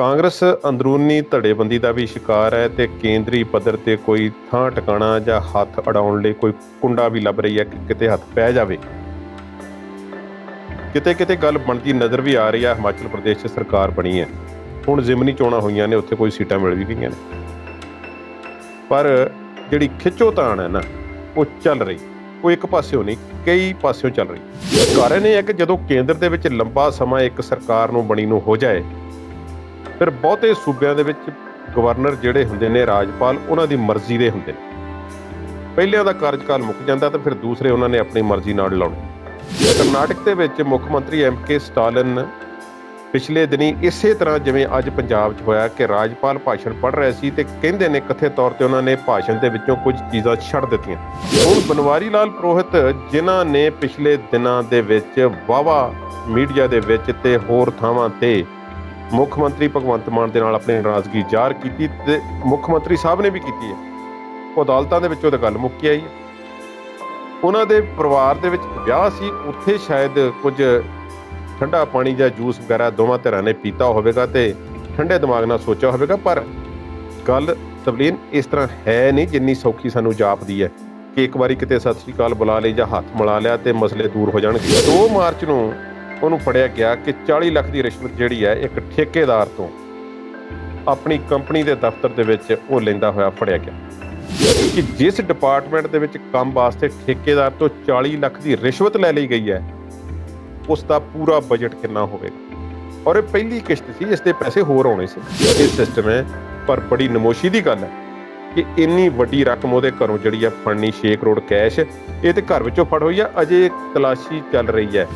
ਕਾਂਗਰਸ ਅੰਦਰੂਨੀ ਧੜੇਬੰਦੀ ਦਾ ਵੀ ਸ਼ਿਕਾਰ ਹੈ ਤੇ ਕੇਂਦਰੀ ਪੱਧਰ ਤੇ ਕੋਈ ਥਾਂ ਟਿਕਾਣਾ ਜਾਂ ਹੱਥ ਅਡਾਉਣ ਲਈ ਕੋਈ ਕੁੰਡਾ ਵੀ ਲੱਭ ਰਹੀ ਹੈ ਕਿ ਕਿਤੇ ਹੱਥ ਪੈ ਜਾਵੇ। ਕਿਤੇ ਕਿਤੇ ਗੱਲ ਬਣਦੀ ਨਜ਼ਰ ਵੀ ਆ ਰਹੀ ਹੈ, ਹਿਮਾਚਲ ਪ੍ਰਦੇਸ਼ 'ਚ ਸਰਕਾਰ ਬਣੀ ਹੈ। ਹੁਣ ਜ਼ਿਮਨੀ ਚੋਣਾਂ ਹੋਈਆਂ ਨੇ, ਉੱਥੇ ਕੋਈ ਸੀਟਾਂ ਮਿਲ ਵੀ ਗਈਆਂ ਨੇ। ਪਰ ਜਿਹੜੀ ਖਿੱਚੋ ਤਾਣ ਹੈ ਨਾ, ਉਹ ਚੱਲ ਰਹੀ। ਉਹ ਇੱਕ ਪਾਸਿਓਂ ਨਹੀਂ, ਕਈ ਪਾਸਿਓਂ ਚੱਲ ਰਹੀ। ਕਾਰਨ ਇਹ ਹੈ ਕਿ ਜਦੋਂ ਕੇਂਦਰ ਦੇ ਵਿੱਚ ਲੰਬਾ ਸਮਾਂ ਇੱਕ ਸਰਕਾਰ ਨੂੰ ਬਣੀ ਨੂੰ ਹੋ ਜਾਏ ਫਿਰ ਬਹੁਤੇ ਸੂਬਿਆਂ ਦੇ ਵਿੱਚ ਗਵਰਨਰ ਜਿਹੜੇ ਹੁੰਦੇ ਨੇ ਰਾਜਪਾਲ, ਉਹਨਾਂ ਦੀ ਮਰਜ਼ੀ ਦੇ ਹੁੰਦੇ ਨੇ। ਪਹਿਲਿਆਂ ਦਾ ਕਾਰਜਕਾਲ ਮੁੱਕ ਜਾਂਦਾ ਤਾਂ ਫਿਰ ਦੂਸਰੇ ਉਹਨਾਂ ਨੇ ਆਪਣੀ ਮਰਜ਼ੀ ਨਾਲ ਲਾਉਣੇ। ਕਰਨਾਟਕ ਦੇ ਵਿੱਚ ਮੁੱਖ ਮੰਤਰੀ ਐਮ ਕੇ ਸਟਾਲਿਨ ਪਿਛਲੇ ਦਿਨੀ ਇਸੇ ਤਰ੍ਹਾਂ ਜਿਵੇਂ ਅੱਜ ਪੰਜਾਬ 'ਚ ਹੋਇਆ ਕਿ ਰਾਜਪਾਲ ਭਾਸ਼ਣ ਪੜ੍ਹ ਰਹੇ ਸੀ ਤੇ ਕਹਿੰਦੇ ਨੇ ਕਥਿਤ ਤੌਰ ਤੇ ਉਹਨਾਂ ਨੇ ਭਾਸ਼ਣ ਦੇ ਵਿੱਚੋਂ ਕੁਝ ਚੀਜ਼ਾਂ ਛੱਡ ਦਿੱਤੀਆਂ। ਹੁਣ ਬਨਵਾਰੀ ਲਾਲ ਪ੍ਰੋਹਿਤ ਜਿਨ੍ਹਾਂ ਨੇ ਪਿਛਲੇ ਦਿਨਾਂ ਦੇ ਵਿੱਚ ਵਾਵਾ ਮੀਡੀਆ ਦੇ ਵਿੱਚ ਤੇ ਹੋਰ ਥਾਵਾਂ ਤੇ ਮੁੱਖ ਮੰਤਰੀ ਭਗਵੰਤ ਮਾਨ ਦੇ ਨਾਲ ਆਪਣੀ ਨਾਰਾਜ਼ਗੀ ਜ਼ਾਹਰ ਕੀਤੀ ਤੇ ਮੁੱਖ ਮੰਤਰੀ ਸਾਹਿਬ ਨੇ ਵੀ ਕੀਤੀ ਹੈ। ਉਹ ਅਦਾਲਤਾਂ ਦੇ ਵਿੱਚੋਂ ਤਾਂ ਗੱਲ ਮੁੱਕੀ ਆਈ ਹੈ। ਉਹਨਾਂ ਦੇ ਪਰਿਵਾਰ ਦੇ ਵਿੱਚ ਵਿਆਹ ਸੀ। ਉੱਥੇ ਸ਼ਾਇਦ ਕੁਝ ਠੰਡਾ ਪਾਣੀ ਜਾਂ ਜੂਸ ਵਗੈਰਾ ਦੋਵਾਂ ਧਿਰਾਂ ਨੇ ਪੀਤਾ ਹੋਵੇਗਾ ਤੇ ਠੰਡੇ ਦਿਮਾਗ ਨਾਲ ਸੋਚਿਆ ਹੋਵੇਗਾ, ਪਰ ਗੱਲ ਤਬਲੀਨ ਇਸ ਤਰ੍ਹਾਂ ਹੈ ਨਹੀਂ ਜਿੰਨੀ ਸੌਖੀ ਸਾਨੂੰ ਜਾਪਦੀ ਹੈ ਕਿ ਇੱਕ ਵਾਰੀ ਕਿਤੇ ਸਤਿ ਸ੍ਰੀ ਅਕਾਲ ਬੁਲਾ ਲਈ ਜਾਂ ਹੱਥ ਮਿਲਾ ਲਿਆ ਤੇ ਮਸਲੇ ਦੂਰ ਹੋ ਜਾਣਗੇ। 2 ਮਾਰਚ ਨੂੰ ਉਹਨੂੰ ਫੜਿਆ ਗਿਆ ਕਿ 40 ਲੱਖ ਦੀ ਰਿਸ਼ਵਤ ਜਿਹੜੀ ਹੈ ਇੱਕ ਠੇਕੇਦਾਰ ਤੋਂ ਆਪਣੀ ਕੰਪਨੀ ਦੇ ਦਫ਼ਤਰ ਦੇ ਵਿੱਚ ਉਹ ਲੈਂਦਾ ਹੋਇਆ ਫੜਿਆ ਗਿਆ। ਕਿ ਜਿਸ ਡਿਪਾਰਟਮੈਂਟ ਦੇ ਵਿੱਚ ਕੰਮ ਵਾਸਤੇ ਠੇਕੇਦਾਰ ਤੋਂ 40 ਲੱਖ ਦੀ ਰਿਸ਼ਵਤ ਲੈ ਲਈ ਗਈ ਹੈ, ਉਸ ਦਾ ਪੂਰਾ ਬਜਟ ਕਿੰਨਾ ਹੋਵੇਗਾ? ਔਰ ਇਹ ਪਹਿਲੀ ਕਿਸ਼ਤ ਸੀ, ਇਸ ਦੇ ਪੈਸੇ ਹੋਰ ਆਉਣੇ ਸੀ। ਇਹ ਸਿਸਟਮ ਹੈ, ਪਰ ਬੜੀ ਨਮੋਸ਼ੀ ਦੀ ਗੱਲ ਹੈ। ਕਿ ਇੰਨੀ ਵੱਡੀ ਰਕਮ ਉਹਦੇ ਘਰੋਂ ਜਿਹੜੀ ਆ ਫੜਨੀ 6 ਕਰੋੜ ਕੈਸ਼ ਇਹ ਤੇ ਘਰ ਵਿੱਚੋਂ ਫੜ ਹੋਈ ਆ, ਅਜੇ ਤਲਾਸ਼ੀ ਚੱਲ ਰਹੀ ਹੈ।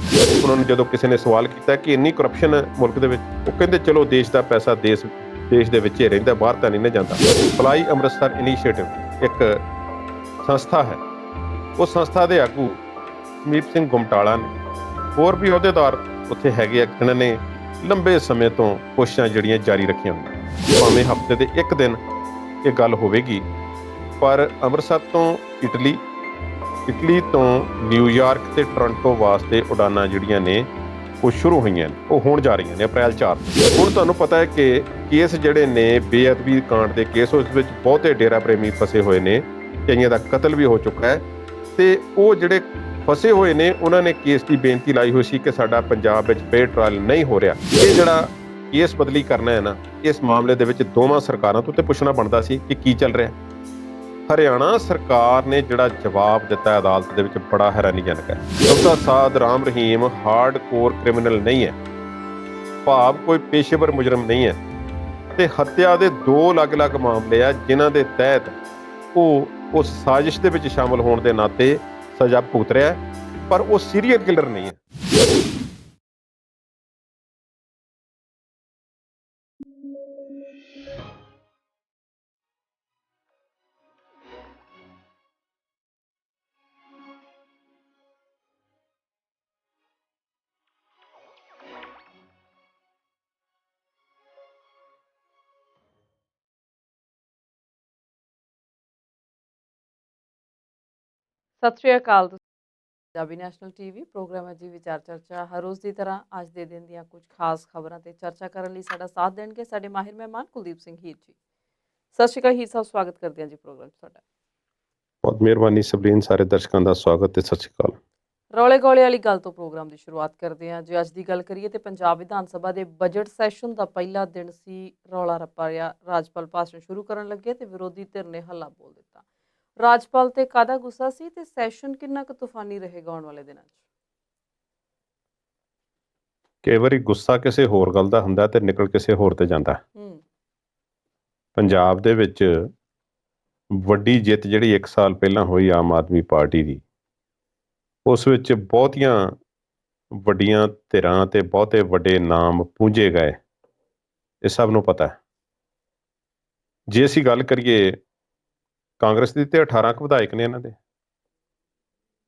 ਉਹਨਾਂ ਨੂੰ ਜਦੋਂ ਕਿਸੇ ਨੇ ਸਵਾਲ ਕੀਤਾ ਕਿ ਇੰਨੀ ਕਰਪਸ਼ਨ ਮੁਲਕ ਦੇ ਵਿੱਚ, ਉਹ ਕਹਿੰਦੇ ਚਲੋ ਦੇਸ਼ ਦਾ ਪੈਸਾ ਦੇਸ਼ ਦੇਸ਼ ਦੇ ਵਿੱਚ ਹੀ ਰਹਿੰਦਾ, ਬਾਹਰ ਤਾਂ ਨਹੀਂ ਨਾ ਜਾਂਦਾ। ਫਲਾਈ ਅੰਮ੍ਰਿਤਸਰ ਇਨੀਸ਼ੀਏਟਿਵ ਇੱਕ ਸੰਸਥਾ ਹੈ। ਉਹ ਸੰਸਥਾ ਦੇ ਆਗੂ ਸਮੀਪ ਸਿੰਘ ਗੁਮਟਾਲਾ ਨੇ। ਹੋਰ ਵੀ ਅਹੁਦੇਦਾਰ ਉੱਥੇ ਹੈਗੇ ਆ, ਜਿਨ੍ਹਾਂ ਨੇ ਲੰਬੇ ਸਮੇਂ ਤੋਂ ਕੋਸ਼ਿਸ਼ਾਂ ਜਿਹੜੀਆਂ ਜਾਰੀ ਰੱਖੀਆਂ ਹੋਈਆਂ। ਭਾਵੇਂ ਹਫ਼ਤੇ ਦੇ ਇੱਕ ਦਿਨ ਇਹ ਗੱਲ ਹੋਵੇਗੀ। ਪਰ ਅੰਮ੍ਰਿਤਸਰ ਤੋਂ ਇਟਲੀ ਇਟਲੀ ਤੋਂ ਨਿਊਯਾਰਕ ਤੇ ਟੋਰਾਂਟੋ ਵਾਸਤੇ ਉਡਾਨਾਂ ਜਿਹੜੀਆਂ ਨੇ, ਉਹ ਸ਼ੁਰੂ ਹੋਈਆਂ ਨੇ, ਉਹ ਹੋਣ ਜਾ ਰਹੀਆਂ ਨੇ ਅਪ੍ਰੈਲ 4 ਹੁਣ ਤੁਹਾਨੂੰ ਪਤਾ ਹੈ ਕਿ ਕੇਸ ਜਿਹੜੇ ਨੇ, ਬੇਅਦਬੀ ਕਾਂਡ ਦੇ ਕੇਸ, ਉਸ ਵਿੱਚ ਬਹੁਤੇ ਡੇਰਾ ਪ੍ਰੇਮੀ ਫਸੇ ਹੋਏ ਨੇ, ਕਈਆਂ ਦਾ ਕਤਲ ਵੀ ਹੋ ਚੁੱਕਾ ਹੈ। ਤੇ ਉਹ ਜਿਹੜੇ ਫਸੇ ਹੋਏ ਨੇ, ਉਹਨਾਂ ਨੇ ਕੇਸ ਦੀ ਬੇਨਤੀ ਲਾਈ ਹੋਈ ਸੀ ਕਿ ਸਾਡਾ ਪੰਜਾਬ ਵਿੱਚ ਫੇਅਰ ਟ੍ਰਾਇਲ ਨਹੀਂ ਹੋ ਰਿਹਾ। ਇਹ ਜਿਹੜਾ ਕੇਸ ਬਦਲੀ ਕਰਨਾ ਹੈ ਨਾ, ਇਸ ਮਾਮਲੇ ਦੇ ਵਿੱਚ ਦੋਵਾਂ ਸਰਕਾਰਾਂ ਤੋਂ ਤੇ ਪੁੱਛਣਾ ਬਣਦਾ ਸੀ ਕਿ ਕੀ ਚੱਲ ਰਿਹਾ। ਹਰਿਆਣਾ ਸਰਕਾਰ ਨੇ ਜਿਹੜਾ ਜਵਾਬ ਦਿੱਤਾ ਅਦਾਲਤ ਦੇ ਵਿੱਚ, ਬੜਾ ਹੈਰਾਨੀਜਨਕ ਹੈ। ਸਬਦਾ ਸਾਧ Ram Rahim hard core criminal ਨਹੀਂ ਹੈ। ਭਾਵ ਕੋਈ ਪੇਸ਼ੇਵਰ ਮੁਜਰਮ ਨਹੀਂ ਹੈ। ਤੇ ਹੱਤਿਆ ਦੇ ਦੋ ਅਲੱਗ-ਅਲੱਗ ਮਾਮਲੇ ਆ, ਜਿਨ੍ਹਾਂ ਦੇ ਤਹਿਤ ਉਹ ਉਸ ਸਾਜ਼ਿਸ਼ ਦੇ ਵਿੱਚ ਸ਼ਾਮਲ ਹੋਣ ਦੇ ਨਾਤੇ ਸਜ਼ਾ ਭੁਗਤ ਰਿਹਾ ਪਰ ਉਹ ਸੀਰੀਅਲ ਕਿਲਰ ਨਹੀਂ ਹੈ। ਸਤਿ ਸ਼੍ਰੀ ਅਕਾਲ ਪੰਜਾਬੀ ਨੈਸ਼ਨਲ ਟੀਵੀ ਪ੍ਰੋਗਰਾਮ ਹੈ ਜੀ ਵਿਚਾਰ ਚਰਚਾ ਹਰ ਰੋਜ਼ ਦੀ ਤਰ੍ਹਾਂ ਅੱਜ ਦੇ ਦਿਨ ਦੀਆਂ ਕੁਝ ਖਾਸ ਖਬਰਾਂ ਤੇ ਚਰਚਾ ਕਰਨ ਲਈ ਸਾਡਾ ਸਾਥ ਦੇਣਗੇ ਸਾਡੇ ਮਾਹਿਰ ਮਹਿਮਾਨ ਕੁਲਦੀਪ ਸਿੰਘ ਹੀਰ ਜੀ। ਸਤਿ ਸ਼੍ਰੀ ਅਕਾਲ ਹੀਰ ਸਾਹਿਬ ਸਵਾਗਤ ਕਰਦੇ ਹਾਂ ਜੀ ਪ੍ਰੋਗਰਾਮ 'ਚ ਤੁਹਾਡਾ। ਬਹੁਤ ਮਿਹਰਬਾਨੀ ਸਬਲੀਨ ਸਾਰੇ ਦਰਸ਼ਕਾਂ ਦਾ ਸਵਾਗਤ ਤੇ ਸਤਿ ਸ਼੍ਰੀ ਅਕਾਲ। ਰੌਲੇ ਗੋਲੇ ਵਾਲੀ ਗੱਲ ਤੋਂ ਪ੍ਰੋਗਰਾਮ ਦੀ ਸ਼ੁਰੂਆਤ ਕਰਦੇ ਹਾਂ। ਜੇ ਅੱਜ ਦੀ ਗੱਲ ਕਰੀਏ ਤੇ ਪੰਜਾਬ ਵਿਧਾਨ ਸਭਾ ਦੇ ਬਜਟ ਸੈਸ਼ਨ ਦਾ ਪਹਿਲਾ ਦਿਨ ਸੀ ਰੌਲਾ ਰੱਪਾ ਰਿਹਾ। ਰਾਜਪਾਲ ਭਾਸ਼ਣ ਸ਼ੁਰੂ ਕਰਨ ਲੱਗੇ ਤੇ ਵਿਰੋਧੀ ਧਿਰ ਨੇ ਹੱਲਾ ਬੋਲ ਦਿੱਤਾ। ਰਾਜਪਾਲ ਤੇ ਕਾਦਾ ਗੁੱਸਾ ਸੀ ਤੇ ਸੈਸ਼ਨ ਕਿੰਨਾ ਕੁ ਤੂਫਾਨੀ ਰਹੇਗਾ ਆਉਣ ਵਾਲੇ ਦਿਨਾਂ 'ਚ? ਕਈ ਵਾਰੀ ਗੁੱਸਾ ਕਿਸੇ ਹੋਰ ਗੱਲ ਦਾ ਹੁੰਦਾ ਤੇ ਨਿਕਲ ਕਿਸੇ ਹੋਰ ਤੇ ਜਾਂਦਾ। ਹੂੰ। ਪੰਜਾਬ ਦੇ ਵਿੱਚ ਵੱਡੀ ਜਿੱਤ ਜਿਹੜੀ 1 ਸਾਲ ਪਹਿਲਾਂ ਹੋਈ ਆਮ ਆਦਮੀ ਪਾਰਟੀ ਦੀ ਉਸ ਵਿੱਚ ਬਹੁਤੀਆਂ ਵੱਡੀਆਂ ਧਿਰਾਂ ਤੇ ਬਹੁਤੇ ਵੱਡੇ ਨਾਮ ਪੂੰਝੇ ਗਏ। ਇਹ ਸਭ ਨੂੰ ਪਤਾ ਹੈ। ਜੇ ਅਸੀਂ ਗੱਲ ਕਰੀਏ ਕਾਂਗਰਸ ਦੀ ਤੇ 18 ਕੁ ਵਿਧਾਇਕ ਨੇ ਇਹਨਾਂ ਦੇ।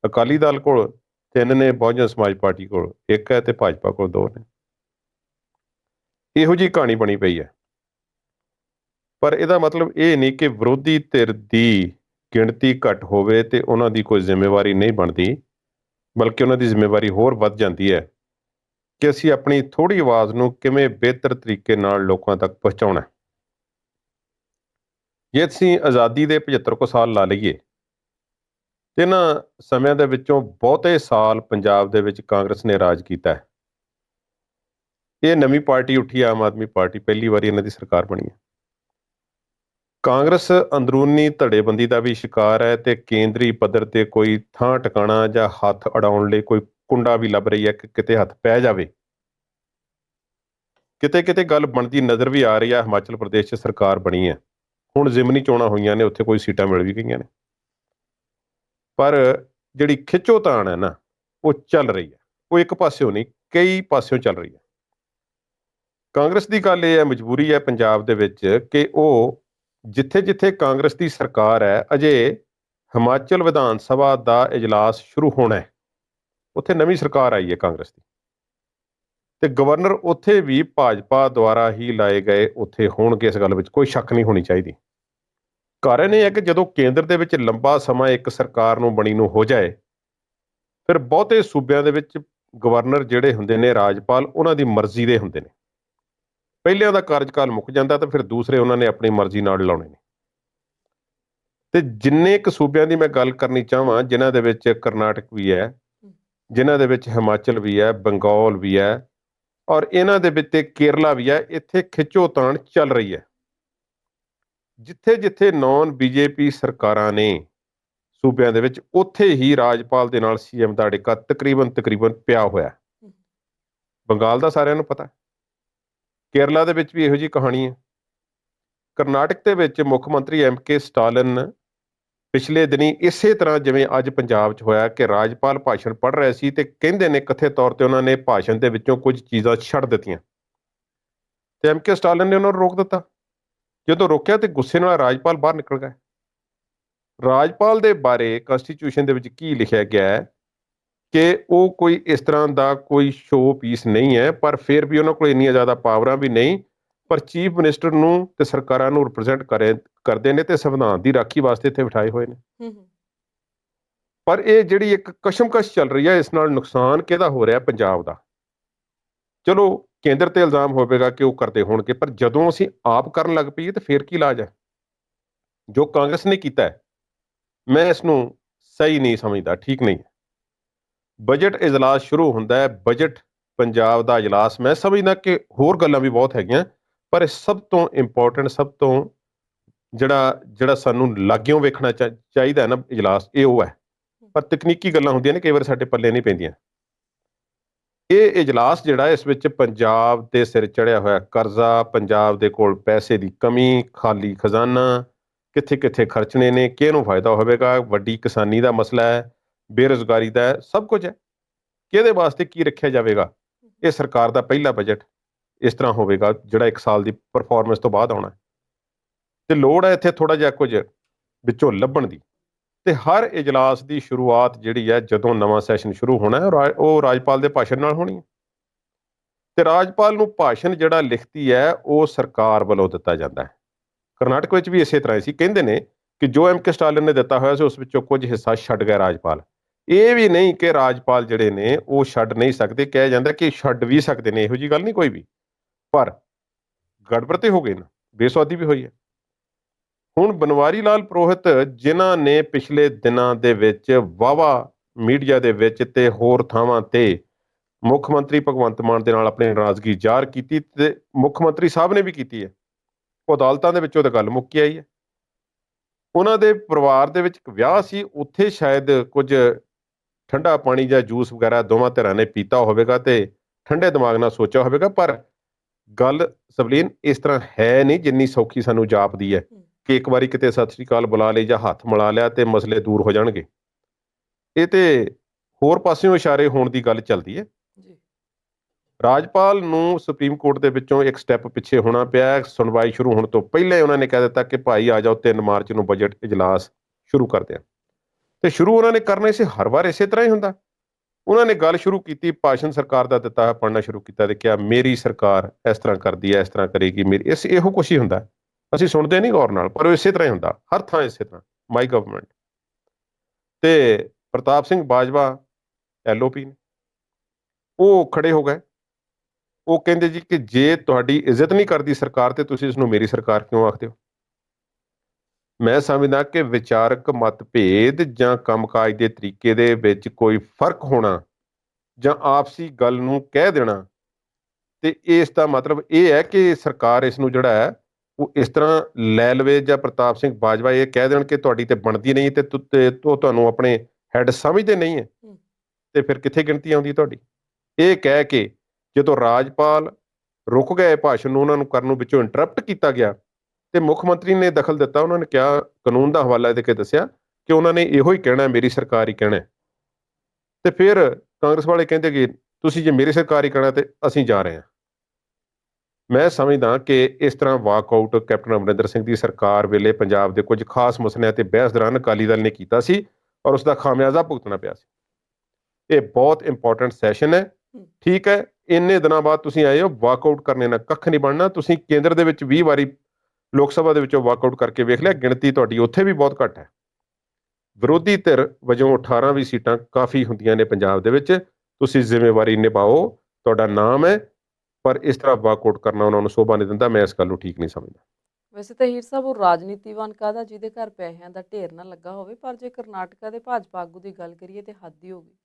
ਅਕਾਲੀ ਦਲ ਕੋਲ ਤਿੰਨ ਨੇ, ਬਹੁਜਨ ਸਮਾਜ ਪਾਰਟੀ ਕੋਲ ਇੱਕ ਹੈ ਤੇ ਭਾਜਪਾ ਕੋਲ ਦੋ ਨੇ। ਇਹੋ ਜੀ ਕਹਾਣੀ ਬਣੀ ਪਈ ਹੈ। ਪਰ ਇਹਦਾ ਮਤਲਬ ਇਹ ਨਹੀਂ ਕਿ ਵਿਰੋਧੀ ਧਿਰ ਦੀ ਗਿਣਤੀ ਘੱਟ ਹੋਵੇ ਤੇ ਉਹਨਾਂ ਦੀ ਕੋਈ ਜ਼ਿੰਮੇਵਾਰੀ ਨਹੀਂ ਬਣਦੀ, ਬਲਕਿ ਉਹਨਾਂ ਦੀ ਜ਼ਿੰਮੇਵਾਰੀ ਹੋਰ ਵੱਧ ਜਾਂਦੀ ਹੈ ਕਿ ਅਸੀਂ ਆਪਣੀ ਥੋੜੀ ਆਵਾਜ਼ ਨੂੰ ਕਿਵੇਂ ਬਿਹਤਰ ਤਰੀਕੇ ਨਾਲ ਲੋਕਾਂ ਤੱਕ ਪਹੁੰਚਾਉਣਾ ਜੇ ਅਸੀਂ ਆਜ਼ਾਦੀ ਦੇ 75 ਕੁ ਸਾਲ ਲਾ ਲਈਏ ਇਹਨਾਂ ਸਮਿਆਂ ਦੇ ਵਿੱਚੋਂ ਬਹੁਤੇ ਸਾਲ ਪੰਜਾਬ ਦੇ ਵਿੱਚ ਕਾਂਗਰਸ ਨੇ ਰਾਜ ਕੀਤਾ ਹੈ। ਇਹ ਨਵੀਂ ਪਾਰਟੀ ਉੱਠੀ, ਆਮ ਆਦਮੀ ਪਾਰਟੀ, ਪਹਿਲੀ ਵਾਰੀ ਇਹਨਾਂ ਦੀ ਸਰਕਾਰ ਬਣੀ ਹੈ। ਕਾਂਗਰਸ ਅੰਦਰੂਨੀ ਧੜੇਬੰਦੀ ਦਾ ਵੀ ਸ਼ਿਕਾਰ ਹੈ ਤੇ ਕੇਂਦਰੀ ਪੱਧਰ ਤੇ ਕੋਈ ਥਾਂ ਟਿਕਾਣਾ ਜਾਂ ਹੱਥ ਅਡਾਉਣ ਲਈ ਕੋਈ ਕੁੰਡਾ ਵੀ ਲੱਭ ਰਹੀ ਹੈ ਕਿ ਕਿਤੇ ਹੱਥ ਪੈ ਜਾਵੇ। ਕਿਤੇ ਕਿਤੇ ਗੱਲ ਬਣਦੀ ਨਜ਼ਰ ਵੀ ਆ ਰਹੀ ਹੈ, ਹਿਮਾਚਲ ਪ੍ਰਦੇਸ਼ 'ਚ ਸਰਕਾਰ ਬਣੀ ਹੈ। ਹੁਣ ਜ਼ਿਮਨੀ ਚੋਣਾਂ ਹੋਈਆਂ ਨੇ, ਉੱਥੇ ਕੋਈ ਸੀਟਾਂ ਮਿਲ ਵੀ ਗਈਆਂ ਨੇ। ਪਰ ਜਿਹੜੀ ਖਿੱਚੋਤਾਣ ਹੈ ਨਾ, ਉਹ ਚੱਲ ਰਹੀ ਹੈ। ਉਹ ਇੱਕ ਪਾਸਿਓਂ ਨਹੀਂ, ਕਈ ਪਾਸਿਓਂ ਚੱਲ ਰਹੀ ਹੈ। ਕਾਂਗਰਸ ਦੀ ਗੱਲ ਇਹ ਹੈ, ਮਜਬੂਰੀ ਹੈ ਪੰਜਾਬ ਦੇ ਵਿੱਚ ਕਿ ਉਹ ਜਿੱਥੇ ਜਿੱਥੇ ਕਾਂਗਰਸ ਦੀ ਸਰਕਾਰ ਹੈ, ਅਜੇ ਹਿਮਾਚਲ ਵਿਧਾਨ ਸਭਾ ਦਾ ਇਜਲਾਸ ਸ਼ੁਰੂ ਹੋਣਾ ਹੈ। ਉੱਥੇ ਨਵੀਂ ਸਰਕਾਰ ਆਈ ਹੈ ਕਾਂਗਰਸ ਦੀ। ਤੇ ਗਵਰਨਰ ਉੱਥੇ ਵੀ ਭਾਜਪਾ ਦੁਆਰਾ ਹੀ ਲਾਏ ਗਏ ਉੱਥੇ ਹੋਣਗੇ ਇਸ ਗੱਲ ਵਿੱਚ ਕੋਈ ਸ਼ੱਕ ਨਹੀਂ ਹੋਣੀ ਚਾਹੀਦੀ। ਕਾਰਨ ਇਹ ਹੈ ਕਿ ਜਦੋਂ ਕੇਂਦਰ ਦੇ ਵਿੱਚ ਲੰਬਾ ਸਮਾਂ ਇੱਕ ਸਰਕਾਰ ਨੂੰ ਬਣੀ ਨੂੰ ਹੋ ਜਾਏ, ਫਿਰ ਬਹੁਤੇ ਸੂਬਿਆਂ ਦੇ ਵਿੱਚ ਗਵਰਨਰ ਜਿਹੜੇ ਹੁੰਦੇ ਨੇ ਰਾਜਪਾਲ ਉਹਨਾਂ ਦੀ ਮਰਜ਼ੀ ਦੇ ਹੁੰਦੇ ਨੇ। ਪਹਿਲਿਆਂ ਦਾ ਕਾਰਜਕਾਲ ਮੁੱਕ ਜਾਂਦਾ ਤਾਂ ਫਿਰ ਦੂਸਰੇ ਉਹਨਾਂ ਨੇ ਆਪਣੀ ਮਰਜ਼ੀ ਨਾਲ ਲਾਉਣੇ ਨੇ। ਤੇ ਜਿੰਨੇ ਕੁ ਸੂਬਿਆਂ ਦੀ ਮੈਂ ਗੱਲ ਕਰਨੀ ਚਾਹਾਂ ਜਿਨ੍ਹਾਂ ਦੇ ਵਿੱਚ ਕਰਨਾਟਕ ਵੀ ਹੈ, ਜਿਨ੍ਹਾਂ ਦੇ ਵਿੱਚ ਹਿਮਾਚਲ ਵੀ ਹੈ, ਬੰਗਾਲ ਵੀ ਹੈ ਔਰ ਇਹਨਾਂ ਦੇ ਵਿੱਚ ਤੇ ਕੇਰਲਾ ਵੀ ਹੈ, ਇੱਥੇ ਖਿੱਚੋਤਾਣ ਚੱਲ ਰਹੀ ਹੈ। ਜਿੱਥੇ ਜਿੱਥੇ ਨੌਨ ਬੀਜੇਪੀ ਸਰਕਾਰਾਂ ਨੇ ਸੂਬਿਆਂ ਦੇ ਵਿੱਚ, ਉੱਥੇ ਹੀ ਰਾਜਪਾਲ ਦੇ ਨਾਲ ਸੀਐਮ ਦਾ ਅੜਿੱਕਾ ਤਕਰੀਬਨ ਤਕਰੀਬਨ ਪਿਆ ਹੋਇਆ। ਬੰਗਾਲ ਦਾ ਸਾਰਿਆਂ ਨੂੰ ਪਤਾ ਕੇਰਲਾ ਦੇ ਵਿੱਚ ਵੀ ਇਹੋ ਜੀ ਕਹਾਣੀ ਹੈ। ਕਰਨਾਟਕ ਦੇ ਵਿੱਚ ਮੁੱਖ ਮੰਤਰੀ ਐਮ ਕੇ ਸਟਾਲਿਨ ਪਿਛਲੇ ਦਿਨੀ ਇਸੇ ਤਰ੍ਹਾਂ ਜਿਵੇਂ ਅੱਜ ਪੰਜਾਬ 'ਚ ਹੋਇਆ ਕਿ ਰਾਜਪਾਲ ਭਾਸ਼ਣ ਪੜ੍ਹ ਰਹੇ ਸੀ ਤੇ ਕਹਿੰਦੇ ਨੇ ਕਥੇ ਤੌਰ ਤੇ ਉਹਨਾਂ ਨੇ ਭਾਸ਼ਣ ਦੇ ਵਿੱਚੋਂ ਕੁਝ ਚੀਜ਼ਾਂ ਛੱਡ ਦਿੱਤੀਆਂ। ਤੇ ਐਮ ਕੇ ਸਟਾਲਿਨ ਨੇ ਉਹਨਾਂ ਨੂੰ ਰੋਕ ਦਿੱਤਾ। ਜਦੋਂ ਰੋਕਿਆ ਤੇ ਗੁੱਸੇ ਨਾਲ ਰਾਜਪਾਲ ਬਾਹਰ ਨਿਕਲ ਗਏ। ਰਾਜਪਾਲ ਦੇ ਬਾਰੇ ਕਨਸਟੀਟਿਊਸ਼ਨ ਦੇ ਵਿੱਚ ਕੀ ਲਿਖਿਆ ਗਿਆ ਹੈ ਕਿ ਉਹ ਕੋਈ ਇਸ ਤਰ੍ਹਾਂ ਦਾ ਕੋਈ ਸ਼ੋਅ ਪੀਸ ਨਹੀਂ ਹੈ, ਪਰ ਫਿਰ ਵੀ ਉਹਨਾਂ ਕੋਲ ਇੰਨੀਆਂ ਜ਼ਿਆਦਾ ਪਾਵਰਾਂ ਵੀ ਨਹੀਂ ਪਰ ਚੀਫ ਮਿਨਿਸਟਰ ਨੂੰ ਤੇ ਸਰਕਾਰਾਂ ਨੂੰ ਰਿਪਰੈਜ਼ੈਂਟ ਕਰੇ ਕਰਦੇ ਨੇ ਤੇ ਸੰਵਿਧਾਨ ਦੀ ਰਾਖੀ ਵਾਸਤੇ ਇੱਥੇ ਬਿਠਾਏ ਹੋਏ ਨੇ। ਪਰ ਇਹ ਜਿਹੜੀ ਇੱਕ ਕਸ਼ਮਕਸ਼ ਚੱਲ ਰਹੀ ਹੈ ਇਸ ਨਾਲ ਨੁਕਸਾਨ ਕਿਹਦਾ ਹੋ ਰਿਹਾ ਪੰਜਾਬ ਦਾ? ਚਲੋ ਕੇਂਦਰ ਤੇ ਇਲਜ਼ਾਮ ਹੋਵੇਗਾ ਕਿ ਉਹ ਕਰਦੇ ਹੋਣਗੇ ਪਰ ਜਦੋਂ ਅਸੀਂ ਆਪ ਕਰਨ ਲੱਗ ਪਈਏ ਤਾਂ ਫੇਰ ਕੀ ਇਲਾਜ ਹੈ? ਜੋ ਕਾਂਗਰਸ ਨੇ ਕੀਤਾ ਹੈ ਮੈਂ ਇਸ ਨੂੰ ਸਹੀ ਨਹੀਂ ਸਮਝਦਾ ਠੀਕ ਨਹੀਂ ਹੈ। ਬਜਟ ਇਜਲਾਸ ਸ਼ੁਰੂ ਹੁੰਦਾ ਹੈ ਬਜਟ ਪੰਜਾਬ ਦਾ ਇਜਲਾਸ ਮੈਂ ਸਮਝਦਾ ਕਿ ਹੋਰ ਗੱਲਾਂ ਵੀ ਬਹੁਤ ਹੈਗੀਆਂ। ਪਰ ਇਹ ਸਭ ਤੋਂ ਇੰਪੋਰਟੈਂਟ ਸਭ ਤੋਂ ਜਿਹੜਾ ਜਿਹੜਾ ਸਾਨੂੰ ਲਾਗਿਓਂ ਵੇਖਣਾ ਚਾਹੀਦਾ ਹੈ ਨਾ ਇਜਲਾਸ ਇਹ ਉਹ ਹੈ। ਪਰ ਤਕਨੀਕੀ ਗੱਲਾਂ ਹੁੰਦੀਆਂ ਨੇ ਕਈ ਵਾਰ ਸਾਡੇ ਪੱਲੇ ਨਹੀਂ ਪੈਂਦੀਆਂ। ਇਹ ਇਜਲਾਸ ਜਿਹੜਾ ਇਸ ਵਿੱਚ ਪੰਜਾਬ ਦੇ ਸਿਰ ਚੜਿਆ ਹੋਇਆ ਕਰਜ਼ਾ ਪੰਜਾਬ ਦੇ ਕੋਲ ਪੈਸੇ ਦੀ ਕਮੀ ਖਾਲੀ ਖਜ਼ਾਨਾ ਕਿੱਥੇ ਕਿੱਥੇ ਖਰਚਣੇ ਨੇ ਕਿਹਨੂੰ ਫਾਇਦਾ ਹੋਵੇਗਾ ਵੱਡੀ ਕਿਸਾਨੀ ਦਾ ਮਸਲਾ ਹੈ ਬੇਰੁਜ਼ਗਾਰੀ ਦਾ ਸਭ ਕੁਝ ਹੈ। ਕਿਹਦੇ ਵਾਸਤੇ ਕੀ ਰੱਖਿਆ ਜਾਵੇਗਾ? ਇਹ ਸਰਕਾਰ ਦਾ ਪਹਿਲਾ ਬਜਟ ਇਸ ਤਰ੍ਹਾਂ ਹੋਵੇਗਾ, ਜਿਹੜਾ 1 ਸਾਲ ਦੀ ਪਰਫਾਰਮੈਂਸ ਤੋਂ ਬਾਅਦ ਆਉਣਾ ਹੈ। ਤੇ ਲੋੜ ਹੈ ਇੱਥੇ ਥੋੜਾ ਜਿਹਾ ਕੁਝ ਵਿੱਚੋਂ ਲੱਭਣ ਦੀ। ਤੇ ਹਰ ਇਜਲਾਸ ਦੀ ਸ਼ੁਰੂਆਤ ਜਿਹੜੀ ਹੈ, ਜਦੋਂ ਨਵਾਂ ਸੈਸ਼ਨ ਸ਼ੁਰੂ ਹੋਣਾ ਹੈ ਰਾ- ਉਹ ਰਾਜਪਾਲ ਦੇ ਭਾਸ਼ਣ ਨਾਲ ਹੋਣੀ ਹੈ। ਤੇ ਰਾਜਪਾਲ ਨੂੰ ਭਾਸ਼ਣ ਜਿਹੜਾ ਲਿਖਤੀ ਹੈ, ਉਹ ਸਰਕਾਰ ਵੱਲੋਂ ਦਿੱਤਾ ਜਾਂਦਾ ਹੈ। ਕਰਨਾਟਕ ਵਿੱਚ ਵੀ ਇਸੇ ਤਰ੍ਹਾਂ ਹੀ ਸੀ। ਕਹਿੰਦੇ ਨੇ ਕਿ ਜੋ ਐਮ ਕੇ ਸਟਾਲਿਨ ਨੇ ਦਿੱਤਾ ਹੋਇਆ ਸੀ, ਉਸ ਵਿੱਚੋਂ ਕੁਝ ਹਿੱਸਾ ਛੱਡ ਗਿਆ ਰਾਜਪਾਲ। ਇਹ ਵੀ ਨਹੀਂ ਕਿ ਰਾਜਪਾਲ ਜਿਹੜੇ ਨੇ, ਉਹ ਛੱਡ ਨਹੀਂ ਸਕਦੇ। ਕਿਹਾ ਜਾਂਦਾ ਕਿ ਛੱਡ ਵੀ ਸਕਦੇ ਨੇ, ਇਹੋ ਜੀ ਗੱਲ ਨਹੀਂ ਕੋਈ ਵੀ। ਪਰ ਗੜਬੜ ਤੇ ਹੋ ਗਏ ਨਾ ਬੇਸਵਾਦੀ ਵੀ ਹੋਈ ਹੈ। ਹੁਣ ਬਨਵਾਰੀ ਲਾਲ ਪ੍ਰੋਹਿਤ ਜਿਨ੍ਹਾਂ ਨੇ ਪਿਛਲੇ ਦਿਨਾਂ ਦੇ ਵਿੱਚ ਵਾਵਾ ਮੀਡੀਆ ਦੇ ਵਿੱਚ ਤੇ ਹੋਰ ਥਾਵਾਂ ਤੇ ਮੁੱਖ ਮੰਤਰੀ ਭਗਵੰਤ ਮਾਨ ਦੇ ਨਾਲ ਆਪਣੀ ਨਾਰਾਜ਼ਗੀ ਜ਼ਾਹਰ ਕੀਤੀ ਤੇ ਮੁੱਖ ਮੰਤਰੀ ਸਾਹਿਬ ਨੇ ਵੀ ਕੀਤੀ ਹੈ। ਉਹ ਅਦਾਲਤਾਂ ਦੇ ਵਿੱਚੋਂ ਤਾਂ ਗੱਲ ਮੁੱਕੀ ਆਈ ਹੈ। ਉਹਨਾਂ ਦੇ ਪਰਿਵਾਰ ਦੇ ਵਿੱਚ ਇੱਕ ਵਿਆਹ ਸੀ, ਉੱਥੇ ਸ਼ਾਇਦ ਕੁਝ ਠੰਡਾ ਪਾਣੀ ਜਾਂ ਜੂਸ ਵਗੈਰਾ ਦੋਵਾਂ ਧਿਰਾਂ ਨੇ ਪੀਤਾ ਹੋਵੇਗਾ ਤੇ ਠੰਡੇ ਦਿਮਾਗ ਨਾਲ ਸੋਚਿਆ ਹੋਵੇਗਾ, ਪਰ ਗੱਲ ਸਵਲੀਨ ਇਸ ਤਰ੍ਹਾਂ ਹੈ ਨਹੀਂ ਜਿੰਨੀ ਸੌਖੀ ਸਾਨੂੰ ਜਾਪਦੀ ਹੈ ਕਿ ਇੱਕ ਵਾਰੀ ਕਿਤੇ ਸਤਿ ਸ੍ਰੀ ਅਕਾਲ ਬੁਲਾ ਲਈ ਜਾਂ ਹੱਥ ਮਿਲਾ ਲਿਆ ਤੇ ਮਸਲੇ ਦੂਰ ਹੋ ਜਾਣਗੇ। ਇਹ ਤੇ ਹੋਰ ਪਾਸਿਓਂ ਇਸ਼ਾਰੇ ਹੋਣ ਦੀ ਗੱਲ ਚੱਲਦੀ ਹੈ। ਜੀ। ਰਾਜਪਾਲ ਨੂੰ ਸੁਪਰੀਮ ਕੋਰਟ ਦੇ ਵਿੱਚੋਂ ਇੱਕ ਸਟੈਪ ਪਿੱਛੇ ਹੋਣਾ ਪਿਆ। ਸੁਣਵਾਈ ਸ਼ੁਰੂ ਹੋਣ ਤੋਂ ਪਹਿਲਾਂ ਉਹਨਾਂ ਨੇ ਕਹਿ ਦਿੱਤਾ ਕਿ ਭਾਈ ਆ ਜਾਓ 3 ਮਾਰਚ ਨੂੰ ਬਜਟ ਇਜਲਾਸ ਸ਼ੁਰੂ ਕਰਦੇ ਹਾਂ। ਤੇ ਸ਼ੁਰੂ ਉਹਨਾਂ ਨੇ ਕਰਨਾ ਸੀ ਹਰ ਵਾਰ ਇਸੇ ਤਰ੍ਹਾਂ ਹੀ ਹੁੰਦਾ। ਉਹਨਾਂ ਨੇ ਗੱਲ ਸ਼ੁਰੂ ਕੀਤੀ, ਭਾਸ਼ਣ ਸਰਕਾਰ ਦਾ ਦਿੱਤਾ ਹੈ ਪੜ੍ਹਨਾ ਸ਼ੁਰੂ ਕੀਤਾ ਤੇ ਕਿਹਾ, ਮੇਰੀ ਸਰਕਾਰ ਇਸ ਤਰ੍ਹਾਂ ਕਰਦੀ ਹੈ, ਇਸ ਤਰ੍ਹਾਂ ਕਰੇਗੀ, ਮੇਰੀ ਇਸ ਇਹੋ ਕੁਛ ਹੀ ਹੁੰਦਾ। ਅਸੀਂ ਸੁਣਦੇ ਨਹੀਂ ਗੌਰ ਨਾਲ, ਪਰ ਉਹ ਇਸੇ ਤਰ੍ਹਾਂ ਹੀ ਹੁੰਦਾ, ਹਰ ਥਾਂ ਇਸੇ ਤਰ੍ਹਾਂ, ਮਾਈ ਗਵਰਨਮੈਂਟ। ਤੇ ਪ੍ਰਤਾਪ ਸਿੰਘ ਬਾਜਵਾ ਐਲਓਪੀ ਨੇ, ਉਹ ਖੜੇ ਹੋ ਗਏ। ਉਹ ਕਹਿੰਦੇ ਜੀ ਕਿ ਜੇ ਤੁਹਾਡੀ ਇੱਜ਼ਤ ਨਹੀਂ ਕਰਦੀ ਸਰਕਾਰ ਤੇ ਤੁਸੀਂ ਇਸ ਨੂੰ ਮੇਰੀ ਸਰਕਾਰ ਕਿਉਂ ਆਖਦੇ ਹੋ? ਮੈਂ ਸਮਝਦਾ ਕਿ ਵਿਚਾਰਕ ਮਤਭੇਦ ਜਾਂ ਕੰਮਕਾਜ ਦੇ ਤਰੀਕੇ ਦੇ ਵਿੱਚ ਕੋਈ ਫ਼ਰਕ ਹੋਣਾ ਜਾਂ ਆਪਸੀ ਗੱਲ ਨੂੰ ਕਹਿ ਦੇਣਾ ਤੇ ਇਸ ਦਾ ਮਤਲਬ ਇਹ ਹੈ ਕਿ ਸਰਕਾਰ ਇਸ ਨੂੰ ਜਿਹੜਾ ਹੈ ਉਹ ਇਸ ਤਰ੍ਹਾਂ ਲੈ ਲਵੇ ਜਾਂ ਪ੍ਰਤਾਪ ਸਿੰਘ ਬਾਜਵਾ ਇਹ ਕਹਿ ਦੇਣ ਕਿ ਤੁਹਾਡੀ ਤੇ ਬਣਦੀ ਨਹੀਂ ਤੇ ਉਹ ਤੁਹਾਨੂੰ ਆਪਣੇ ਹੈੱਡ ਸਮਝਦੇ ਨਹੀਂ ਹੈ ਹੂੰ। ਤੇ ਫਿਰ ਕਿੱਥੇ ਗਿਣਤੀ ਆਉਂਦੀ ਤੁਹਾਡੀ ਇਹ ਕਹਿ ਕੇ ਜਦੋਂ ਰਾਜਪਾਲ ਰੁਕ ਗਏ ਭਾਸ਼ਣ ਨੂੰ ਉਹਨਾਂ ਨੂੰ ਕਰਨ ਨੂੰ ਵਿੱਚੋਂ ਇੰਟਰਰਪਟ ਕੀਤਾ ਗਿਆ ਤੇ ਮੁੱਖ ਮੰਤਰੀ ਨੇ ਦਖਲ ਦਿੱਤਾ ਉਹਨਾਂ ਨੇ ਕਿਹਾ ਕਾਨੂੰਨ ਦਾ ਹਵਾਲਾ ਦੇ ਕੇ ਦੱਸਿਆ ਕਿ ਉਹਨਾਂ ਨੇ ਇਹੋ ਹੀ ਕਹਿਣਾ ਮੇਰੀ ਸਰਕਾਰ ਹੀ ਕਹਿਣਾ। ਤੇ ਫਿਰ ਕਾਂਗਰਸ ਵਾਲੇ ਕਹਿੰਦੇ ਕਿ ਤੁਸੀਂ ਜੇ ਮੇਰੀ ਸਰਕਾਰ ਹੀ ਕਹਿਣਾ ਤੇ ਅਸੀਂ ਜਾ ਰਹੇ ਹਾਂ। ਮੈਂ ਸਮਝਦਾ ਕਿ ਇਸ ਤਰ੍ਹਾਂ ਵਾਕਆਊਟ ਕੈਪਟਨ ਅਮਰਿੰਦਰ ਸਿੰਘ ਦੀ ਸਰਕਾਰ ਵੇਲੇ ਪੰਜਾਬ ਦੇ ਕੁਝ ਖਾਸ ਮਸਲਿਆਂ ਤੇ ਬਹਿਸ ਦੌਰਾਨ ਅਕਾਲੀ ਦਲ ਨੇ ਕੀਤਾ ਸੀ ਔਰ ਉਸ ਦਾ ਖਾਮਿਆਜ਼ਾ ਭੁਗਤਣਾ ਪਿਆ ਸੀ। ਇਹ ਬਹੁਤ ਇੰਪੋਰਟੈਂਟ ਸੈਸ਼ਨ ਹੈ। ਠੀਕ ਹੈ ਇੰਨੇ ਦਿਨਾਂ ਬਾਅਦ ਤੁਸੀਂ ਆਏ ਹੋ ਵਾਕਆਊਟ ਕਰਨੇ ਨਾਲ ਕੱਖ ਨਹੀਂ ਬਣਨਾ। ਤੁਸੀਂ ਕੇਂਦਰ ਦੇ ਵਿੱਚ 20 ਵਾਰੀ ਲੋਕ ਸਭਾ ਦੇ ਵਿੱਚੋਂ ਵਾਕਆਊਟ ਕਰਕੇ ਵੇਖ ਲਿਆ, ਗਿਣਤੀ ਤੁਹਾਡੀ ਉੱਥੇ ਵੀ ਬਹੁਤ ਘੱਟ ਹੈ। ਵਿਰੋਧੀ ਧਿਰ ਵਜੋਂ 18 ਵੀ ਸੀਟਾਂ ਕਾਫੀ ਹੁੰਦੀਆਂ ਨੇ ਪੰਜਾਬ ਦੇ ਵਿੱਚ। ਤੁਸੀਂ ਜ਼ਿੰਮੇਵਾਰੀ ਨਿਭਾਓ, ਤੁਹਾਡਾ ਨਾਮ ਹੈ, ਪਰ ਇਸ ਤਰ੍ਹਾਂ ਵਾਕਆਊਟ ਕਰਨਾ ਉਹਨਾਂ ਨੂੰ ਸ਼ੋਭਾ ਨਹੀਂ ਦਿੰਦਾ, ਮੈਂ ਇਸ ਗੱਲ ਨੂੰ ਠੀਕ ਨਹੀਂ ਸਮਝਦਾ। ਵੈਸੇ ਤਾਂ ਹੀਰ ਸਾਹਿਬ, ਉਹ ਰਾਜਨੀਤੀਵਾਨ ਕਾਹਦਾ, ਜਿਹਦੇ ਘਰ ਪੈਸਿਆਂ ਦਾ ਢੇਰ ਨਾ ਲੱਗਾ ਹੋਵੇ, ਪਰ ਜੇ ਕਰਨਾਟਕਾ ਦੇ ਭਾਜਪਾ ਆਗੂ ਦੀ ਗੱਲ ਕਰੀਏ ਤੇ ਹੱਦ ਹੀ ਹੋ ਗਈ।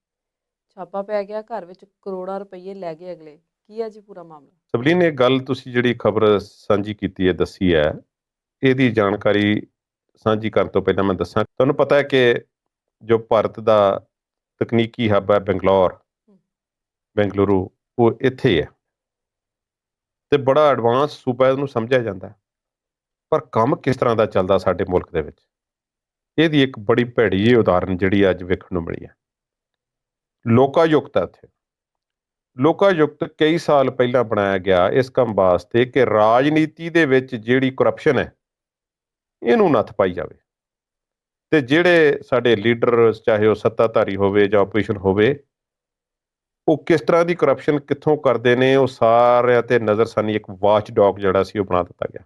ਛਾਪਾ ਪੈ ਗਿਆ, ਘਰ ਵਿੱਚ ਕਰੋੜਾਂ ਰੁਪਏ ਲੈ ਗਏ ਅਗਲੇ। ਕੀ ਹੈ ਜੀ ਪੂਰਾ ਮਾਮਲਾ? ਸਬਲੀਨ ਇਹ ਗੱਲ ਤੁਸੀਂ ਜਿਹੜੀ ਖਬਰ ਸਾਂਝੀ ਕੀਤੀ ਹੈ ਦੱਸੀ ਹੈ ਇਹਦੀ ਜਾਣਕਾਰੀ ਸਾਂਝੀ ਕਰਨ ਤੋਂ ਪਹਿਲਾਂ ਮੈਂ ਦੱਸਾਂ। ਤੁਹਾਨੂੰ ਪਤਾ ਹੈ ਕਿ ਜੋ ਭਾਰਤ ਦਾ ਤਕਨੀਕੀ ਹੱਬ ਹੈ ਬੰਗਲੌਰ ਬੈਂਗਲੁਰੂ ਉਹ ਇੱਥੇ ਹੈ ਤੇ ਬੜਾ ਐਡਵਾਂਸ ਸੂਬਾ ਇਹਨੂੰ ਸਮਝਿਆ ਜਾਂਦਾ ਪਰ ਕੰਮ ਕਿਸ ਤਰ੍ਹਾਂ ਦਾ ਚੱਲਦਾ ਸਾਡੇ ਮੁਲਕ ਦੇ ਵਿੱਚ? ਇਹਦੀ ਇੱਕ ਬੜੀ ਭੈੜੀ ਜਿਹੀ ਉਦਾਹਰਨ ਜਿਹੜੀ ਅੱਜ ਵੇਖਣ ਨੂੰ ਮਿਲੀ ਹੈ। ਲੋਕਾਯੁਕਤ ਹੈ ਇੱਥੇ। ਲੋਕਾਯੁਕਤ ਕਈ ਸਾਲ ਪਹਿਲਾਂ ਬਣਾਇਆ ਗਿਆ ਇਸ ਕੰਮ ਵਾਸਤੇ ਕਿ ਰਾਜਨੀਤੀ ਦੇ ਵਿੱਚ ਜਿਹੜੀ ਕਰਪਸ਼ਨ ਹੈ ਇਹਨੂੰ ਨੱਥ ਪਾਈ ਜਾਵੇ। ਤੇ ਜਿਹੜੇ ਸਾਡੇ ਲੀਡਰ ਚਾਹੇ ਉਹ ਸੱਤਾਧਾਰੀ ਹੋਵੇ ਜਾਂ ਆਪੋਜੀਸ਼ਨ ਹੋਵੇ ਉਹ ਕਿਸ ਤਰ੍ਹਾਂ ਦੀ ਕਰਪਸ਼ਨ ਕਿੱਥੋਂ ਕਰਦੇ ਨੇ ਉਹ ਸਾਰਿਆਂ ਤੇ ਨਜ਼ਰਸਾਨੀ ਇੱਕ ਵਾਚ ਡੌਗ ਜਿਹੜਾ ਸੀ ਉਹ ਬਣਾ ਦਿੱਤਾ ਗਿਆ।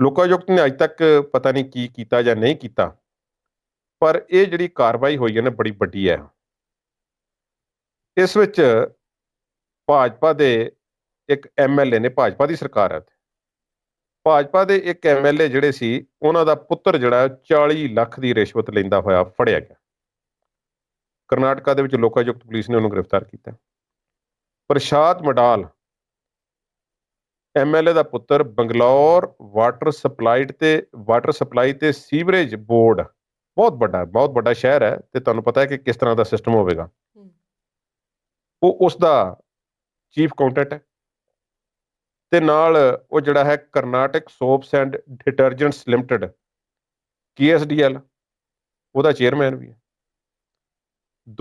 ਲੋਕਾਯੁਕਤ ਨੇ ਅੱਜ ਤੱਕ ਪਤਾ ਨਹੀਂ ਕੀ ਕੀਤਾ ਜਾਂ ਨਹੀਂ ਕੀਤਾ ਪਰ ਇਹ ਜਿਹੜੀ ਕਾਰਵਾਈ ਹੋਈ ਹੈ ਨਾ ਬੜੀ ਵੱਡੀ ਹੈ। ਇਸ ਵਿੱਚ ਭਾਜਪਾ ਦੇ ਇੱਕ ਐਮਐਲਏ ਨੇ ਭਾਜਪਾ ਦੀ ਸਰਕਾਰ ਹੈ ਇੱਥੇ। ਭਾਜਪਾ ਦੇ ਇੱਕ ਐਮਐਲਏ ਜਿਹੜੇ ਸੀ ਉਹਨਾਂ ਦਾ ਪੁੱਤਰ ਜਿਹੜਾ ਹੈ, 40 ਲੱਖ ਦੀ ਰਿਸ਼ਵਤ ਲੈਂਦਾ ਹੋਇਆ ਫੜਿਆ ਗਿਆ। ਕਰਨਾਟਕਾ ਦੇ ਵਿੱਚ ਲੋਕਾਯੁਕਤ ਪੁਲਿਸ ਨੇ ਉਹਨੂੰ ਗ੍ਰਿਫਤਾਰ ਕੀਤਾ। ਪ੍ਰਸ਼ਾਦ ਮਡਾਲ ਐਮਐਲਏ ਦਾ ਪੁੱਤਰ ਬੰਗਲੌਰ ਵਾਟਰ ਸਪਲਾਈਡ ਤੇ ਵਾਟਰ ਸਪਲਾਈ ਤੇ ਸੀਵਰੇਜ ਬੋਰਡ ਬਹੁਤ ਵੱਡਾ ਬਹੁਤ ਵੱਡਾ ਸ਼ਹਿਰ ਹੈ ਤੇ ਤੁਹਾਨੂੰ ਪਤਾ ਹੈ ਕਿ ਕਿਸ ਤਰ੍ਹਾਂ ਦਾ ਸਿਸਟਮ ਹੋਵੇਗਾ। ਉਹ ਉਸ ਦਾ ਚੀਫ ਅਕਾਊਂਟੈਂਟ ਹੈ। ਤੇ ਨਾਲ ਉਹ ਜਿਹੜਾ ਹੈ Karnataka soaps and detergents limited KSDL ਉਹਦਾ ਚੇਅਰਮੈਨ ਵੀ ਹੈ।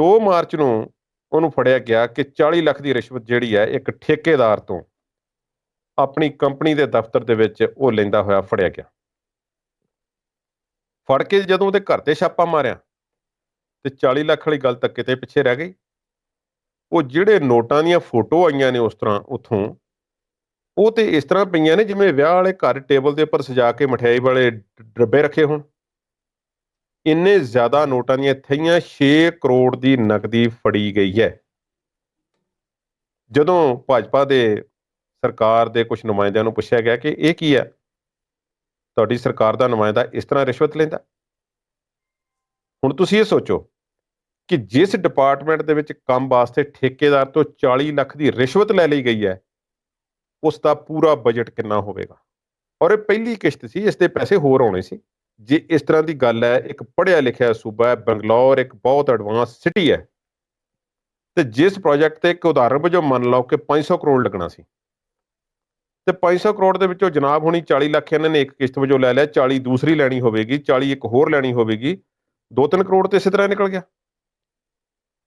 2 ਮਾਰਚ ਨੂੰ ਉਹਨੂੰ ਫੜਿਆ ਗਿਆ ਕਿ 40 ਲੱਖ ਦੀ ਰਿਸ਼ਵਤ ਜਿਹੜੀ ਹੈ ਇੱਕ ਠੇਕੇਦਾਰ ਤੋਂ ਆਪਣੀ ਕੰਪਨੀ ਦੇ ਦਫ਼ਤਰ ਦੇ ਵਿੱਚ ਉਹ ਲੈਂਦਾ ਹੋਇਆ ਫੜਿਆ ਗਿਆ। ਫੜ ਕੇ ਜਦੋਂ ਉਹਦੇ ਘਰ ਤੇ ਛਾਪਾ ਮਾਰਿਆ ਤੇ 40 ਲੱਖ ਵਾਲੀ ਗੱਲ ਤਾਂ ਕਿਤੇ ਪਿੱਛੇ ਰਹਿ ਗਈ। ਉਹ ਜਿਹੜੇ ਨੋਟਾਂ ਦੀਆਂ ਫੋਟੋ ਆਈਆਂ ਨੇ ਉਸ ਤਰ੍ਹਾਂ ਉਥੋਂ, ਉਹ ਤੇ ਇਸ ਤਰ੍ਹਾਂ ਪਈਆਂ ਨੇ ਜਿਵੇਂ ਵਿਆਹ ਵਾਲੇ ਘਰ ਟੇਬਲ ਦੇ ਉੱਪਰ ਸਜਾ ਕੇ ਮਠਿਆਈ ਵਾਲੇ ਡੱਬੇ ਰੱਖੇ ਹੋਣ। ਇੰਨੇ ਜ਼ਿਆਦਾ ਨੋਟਾਂ ਦੀਆਂ ਥਈਆਂ 6 ਕਰੋੜ ਦੀ ਨਕਦੀ ਫੜੀ ਗਈ ਹੈ। ਜਦੋਂ ਭਾਜਪਾ ਦੇ ਸਰਕਾਰ ਦੇ ਕੁਝ ਨੁਮਾਇੰਦਿਆਂ ਨੂੰ ਪੁੱਛਿਆ ਗਿਆ ਕਿ ਇਹ ਕੀ ਹੈ? ਤੁਹਾਡੀ ਸਰਕਾਰ ਦਾ ਨੁਮਾਇੰਦਾ ਇਸ ਤਰ੍ਹਾਂ ਰਿਸ਼ਵਤ ਲੈਂਦਾ? ਹੁਣ ਤੁਸੀਂ ਇਹ ਸੋਚੋ। ਕਿ ਜਿਸ ਡਿਪਾਰਟਮੈਂਟ ਦੇ ਵਿੱਚ ਕੰਮ ਵਾਸਤੇ ਠੇਕੇਦਾਰ ਤੋਂ 40 ਲੱਖ ਦੀ ਰਿਸ਼ਵਤ ਲੈ ਲਈ ਗਈ ਹੈ ਉਸ ਦਾ ਪੂਰਾ ਬਜਟ ਕਿੰਨਾ ਹੋਵੇਗਾ? ਔਰ ਇਹ ਪਹਿਲੀ ਕਿਸ਼ਤ ਸੀ, ਇਸ ਦੇ ਪੈਸੇ ਹੋਰ ਆਉਣੇ ਸੀ। ਜੇ ਇਸ ਤਰ੍ਹਾਂ ਦੀ ਗੱਲ ਹੈ, ਇੱਕ ਪੜ੍ਹਿਆ ਲਿਖਿਆ ਸੂਬਾ ਹੈ, ਬੰਗਲੌਰ ਇੱਕ ਬਹੁਤ ਐਡਵਾਂਸ ਸਿਟੀ ਹੈ। ਤੇ ਜਿਸ ਪ੍ਰੋਜੈਕਟ ਤੇ ਇੱਕ ਉਦਾਹਰਨ ਵਜੋਂ ਮੰਨ ਲਓ ਕਿ 500 ਕਰੋੜ ਲੱਗਣਾ ਸੀ। ਤੇ 500 ਕਰੋੜ ਦੇ ਵਿੱਚੋਂ ਜਨਾਬ ਹੋਣੀ 40 ਲੱਖ ਇਹਨਾਂ ਨੇ ਇੱਕ ਕਿਸ਼ਤ ਵਜੋਂ ਲੈ ਲਿਆ 40 ਦੂਸਰੀ ਲੈਣੀ ਹੋਵੇਗੀ 40 ਇੱਕ ਹੋਰ ਲੈਣੀ ਹੋਵੇਗੀ 2-3 ਕਰੋੜ ਤੇ ਇਸੇ ਤਰ੍ਹਾਂ ਨਿਕਲ ਗਿਆ।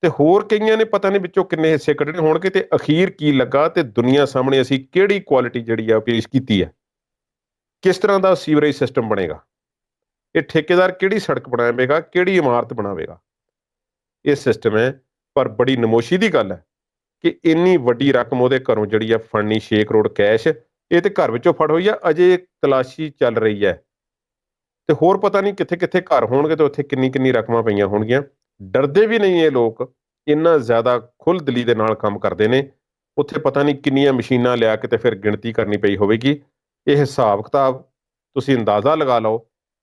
ਤੇ ਹੋਰ ਕਈਆਂ ਨੇ ਪਤਾ ਨਹੀਂ ਵਿੱਚੋਂ ਕਿੰਨੇ ਹਿੱਸੇ ਕੱਢਣੇ ਹੋਣਗੇ ਤੇ ਅਖੀਰ ਕੀ ਲੱਗਾ ਤੇ ਦੁਨੀਆ ਸਾਹਮਣੇ ਅਸੀਂ ਕਿਹੜੀ ਕੁਆਲਿਟੀ ਜਿਹੜੀ ਆ ਉਹ ਪੇਸ਼ ਕੀਤੀ ਹੈ? ਕਿਸ ਤਰ੍ਹਾਂ ਦਾ ਸੀਵਰੇਜ ਸਿਸਟਮ ਬਣੇਗਾ? ਇਹ ਠੇਕੇਦਾਰ ਕਿਹੜੀ ਸੜਕ ਬਣਾਵੇਗਾ, ਕਿਹੜੀ ਇਮਾਰਤ ਬਣਾਵੇਗਾ? ਇਹ ਸਿਸਟਮ ਹੈ, ਪਰ ਬੜੀ ਨਮੋਸ਼ੀ ਦੀ ਗੱਲ ਹੈ ਕਿ ਇੰਨੀ ਵੱਡੀ ਰਕਮ ਉਹਦੇ ਘਰੋਂ ਜਿਹੜੀ ਆ ਫੜਨੀ 6 ਕਰੋੜ ਕੈਸ਼ ਇਹ ਤੇ ਘਰ ਵਿੱਚੋਂ ਫੜ ਹੋਈ ਆ, ਅਜੇ ਤਲਾਸ਼ੀ ਚੱਲ ਰਹੀ ਹੈ। ਤੇ ਹੋਰ ਪਤਾ ਨਹੀਂ ਕਿੱਥੇ ਕਿੱਥੇ ਘਰ ਹੋਣਗੇ ਤੇ ਉੱਥੇ ਕਿੰਨੀ ਕਿੰਨੀ ਰਕਮਾਂ ਪਈਆਂ ਹੋਣਗੀਆਂ। ਡਰਦੇ ਵੀ ਨਹੀਂ ਇਹ ਲੋਕ, ਇੰਨਾ ਜ਼ਿਆਦਾ ਖੁੱਲ ਦਿਲੀ ਦੇ ਨਾਲ ਕੰਮ ਕਰਦੇ ਨੇ। ਉੱਥੇ ਪਤਾ ਨਹੀਂ ਕਿੰਨੀਆਂ ਮਸ਼ੀਨਾਂ ਲਿਆ ਕੇ ਤੇ ਫਿਰ ਗਿਣਤੀ ਕਰਨੀ ਪਈ ਹੋਵੇਗੀ। ਇਹ ਹਿਸਾਬ ਕਿਤਾਬ ਤੁਸੀਂ ਅੰਦਾਜ਼ਾ ਲਗਾ ਲਓ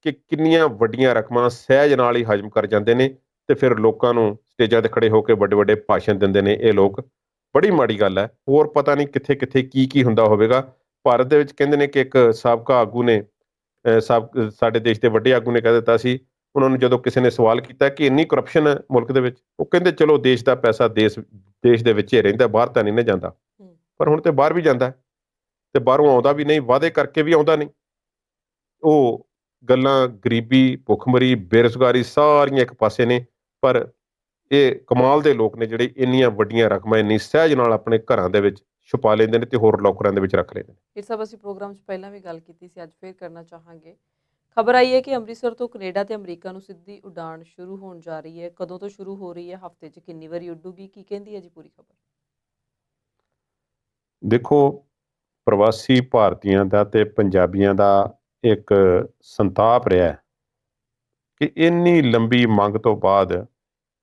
ਕਿ ਕਿੰਨੀਆਂ ਵੱਡੀਆਂ ਰਕਮਾਂ ਸਹਿਜ ਨਾਲ ਹੀ ਹਜਮ ਕਰ ਜਾਂਦੇ ਨੇ ਤੇ ਫਿਰ ਲੋਕਾਂ ਨੂੰ ਸਟੇਜਾਂ ਤੇ ਖੜੇ ਹੋ ਕੇ ਵੱਡੇ ਵੱਡੇ ਭਾਸ਼ਣ ਦਿੰਦੇ ਨੇ ਇਹ ਲੋਕ। ਬੜੀ ਮਾੜੀ ਗੱਲ ਹੈ। ਹੋਰ ਪਤਾ ਨਹੀਂ ਕਿੱਥੇ ਕਿੱਥੇ ਕੀ ਕੀ ਹੁੰਦਾ ਹੋਵੇਗਾ। ਭਾਰਤ ਦੇ ਵਿੱਚ ਕਹਿੰਦੇ ਨੇ ਕਿ ਇੱਕ ਸਾਬਕਾ ਆਗੂ ਨੇ ਸਾਬ, ਸਾਡੇ ਦੇਸ਼ ਦੇ ਵੱਡੇ ਆਗੂ ਨੇ ਕਹਿ ਦਿੱਤਾ ਸੀ ਉਹਨਾਂ ਨੂੰ ਜਦੋਂ ਕਿਸੇ ਨੇ ਸਵਾਲ ਕੀਤਾ ਕਿ ਇੰਨੀ ਕਰਪਸ਼ਨ ਹੈ ਮੁਲਕ ਦੇ ਵਿੱਚ ਉਹ ਕਹਿੰਦੇ ਚਲੋ ਦੇਸ਼ ਦਾ ਪੈਸਾ ਦੇਸ਼ ਦੇਸ਼ ਦੇ ਵਿੱਚ ਹੀ ਰਹਿੰਦਾ ਬਾਹਰ ਤਾਂ ਨਹੀਂ ਨਾ ਜਾਂਦਾ। ਪਰ ਹੁਣ ਤੇ ਬਾਹਰ ਵੀ ਜਾਂਦਾ। ਤੇ ਬਾਹਰੋਂ ਆਉਂਦਾ ਵੀ ਨਹੀਂ ਵਾਅਦੇ ਕਰਕੇ ਵੀ ਆਉਂਦਾ ਨਹੀਂ ਉਹ ਗੱਲਾਂ ਗਰੀਬੀ ਭੁੱਖਮਰੀ ਬੇਰੁਜ਼ਗਾਰੀ ਸਾਰੀਆਂ ਇੱਕ ਪਾਸੇ ਨੇ ਪਰ ਇਹ ਕਮਾਲ ਦੇ ਲੋਕ ਨੇ ਜਿਹੜੇ ਇੰਨੀਆਂ ਵੱਡੀਆਂ ਰਕਮਾਂ ਇੰਨੀ ਸਹਿਜ ਨਾਲ ਆਪਣੇ ਘਰਾਂ ਦੇ ਵਿੱਚ ਛੁਪਾ ਲੈਂਦੇ ਨੇ ਤੇ ਹੋਰ ਲੋਕਰਾਂ ਦੇ ਵਿੱਚ ਰੱਖ ਲੈਂਦੇ ਨੇ ਇਹ ਸਭ ਅਸੀਂ ਪ੍ਰੋਗਰਾਮ 'ਚ ਪਹਿਲਾਂ ਵੀ ਗੱਲ ਕੀਤੀ ਸੀ ਅੱਜ ਫੇਰ ਕਰਨਾ ਚਾਹਾਂਗੇ ਖਬਰ ਆਈ ਹੈ ਕਿ ਅੰਮ੍ਰਿਤਸਰ ਤੋਂ ਕੈਨੇਡਾ ਤੇ ਅਮਰੀਕਾ ਨੂੰ ਸਿੱਧੀ ਉਡਾਣ ਸ਼ੁਰੂ ਹੋਣ ਜਾ ਰਹੀ ਹੈ। ਕਦੋਂ ਤੋਂ ਸ਼ੁਰੂ ਹੋ ਰਹੀ ਹੈ? ਹਫ਼ਤੇ 'ਚ ਕਿੰਨੀ ਵਾਰੀ ਉੱਡੂਗੀ? ਕੀ ਕਹਿੰਦੀ ਹੈ ਜੀ ਪੂਰੀ ਖਬਰ? ਦੇਖੋ, ਪ੍ਰਵਾਸੀ ਭਾਰਤੀਆਂ ਦਾ ਤੇ ਪੰਜਾਬੀਆਂ ਦਾ ਇੱਕ ਸੰਤਾਪ ਰਿਹਾ ਹੈ ਕਿ ਇੰਨੀ ਲੰਬੀ ਮੰਗ ਤੋਂ ਬਾਅਦ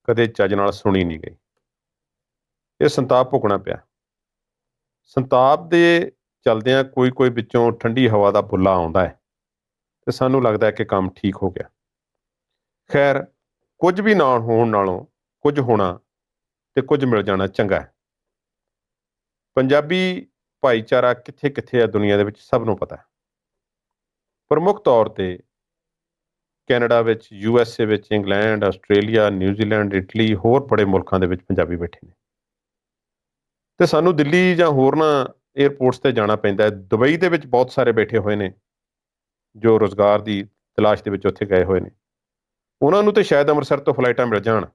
ਕਦੇ ਚੱਜ ਨਾਲ ਸੁਣੀ ਨਹੀਂ ਗਈ। ਇਹ ਸੰਤਾਪ ਭੁਗਣਾ ਪਿਆ। ਸੰਤਾਪ ਦੇ ਚਲਦਿਆਂ ਕੋਈ ਕੋਈ ਵਿੱਚੋਂ ਠੰਡੀ ਹਵਾ ਦਾ ਬੁੱਲਾ ਆਉਂਦਾ ਹੈ। ਤੇ ਸਾਨੂੰ ਲੱਗਦਾ ਹੈ ਕਿ ਕੰਮ ਠੀਕ ਹੋ ਗਿਆ। ਖੈਰ, ਕੁਝ ਵੀ ਨਾ ਹੋਣ ਨਾਲੋਂ ਕੁਝ ਹੋਣਾ ਤੇ ਕੁਝ ਮਿਲ ਜਾਣਾ ਚੰਗਾ ਹੈ। ਪੰਜਾਬੀ ਭਾਈਚਾਰਾ ਕਿੱਥੇ ਕਿੱਥੇ ਹੈ ਦੁਨੀਆ ਦੇ ਵਿੱਚ ਸਭ ਨੂੰ ਪਤਾ ਹੈ। ਪ੍ਰਮੁੱਖ ਤੌਰ ਤੇ ਕੈਨੇਡਾ ਵਿੱਚ, ਯੂ ਐਸ ਏ ਵਿੱਚ, ਇੰਗਲੈਂਡ, ਆਸਟ੍ਰੇਲੀਆ, ਨਿਊਜ਼ੀਲੈਂਡ, ਇਟਲੀ, ਹੋਰ ਬੜੇ ਮੁਲਕਾਂ ਦੇ ਵਿੱਚ ਪੰਜਾਬੀ ਬੈਠੇ ਨੇ। ਤੇ ਸਾਨੂੰ ਦਿੱਲੀ ਜਾਂ ਹੋਰਨਾਂ 에ਅਰਪੋਰਟਸ ਤੇ ਜਾਣਾ ਪੈਂਦਾ ਹੈ। ਦੁਬਈ ਦੇ ਵਿੱਚ ਬਹੁਤ ਸਾਰੇ ਬੈਠੇ ਹੋਏ ਨੇ। ਜੋ ਰੋਜ਼ਗਾਰ ਦੀ ਤਲਾਸ਼ ਦੇ ਵਿੱਚ ਉੱਥੇ ਗਏ ਹੋਏ ਨੇ। ਉਹਨਾਂ ਨੂੰ ਤੇ ਸ਼ਾਇਦ ਅੰਮ੍ਰਿਤਸਰ ਤੋਂ ਫਲਾਈਟਾਂ ਮਿਲ ਜਾਣ।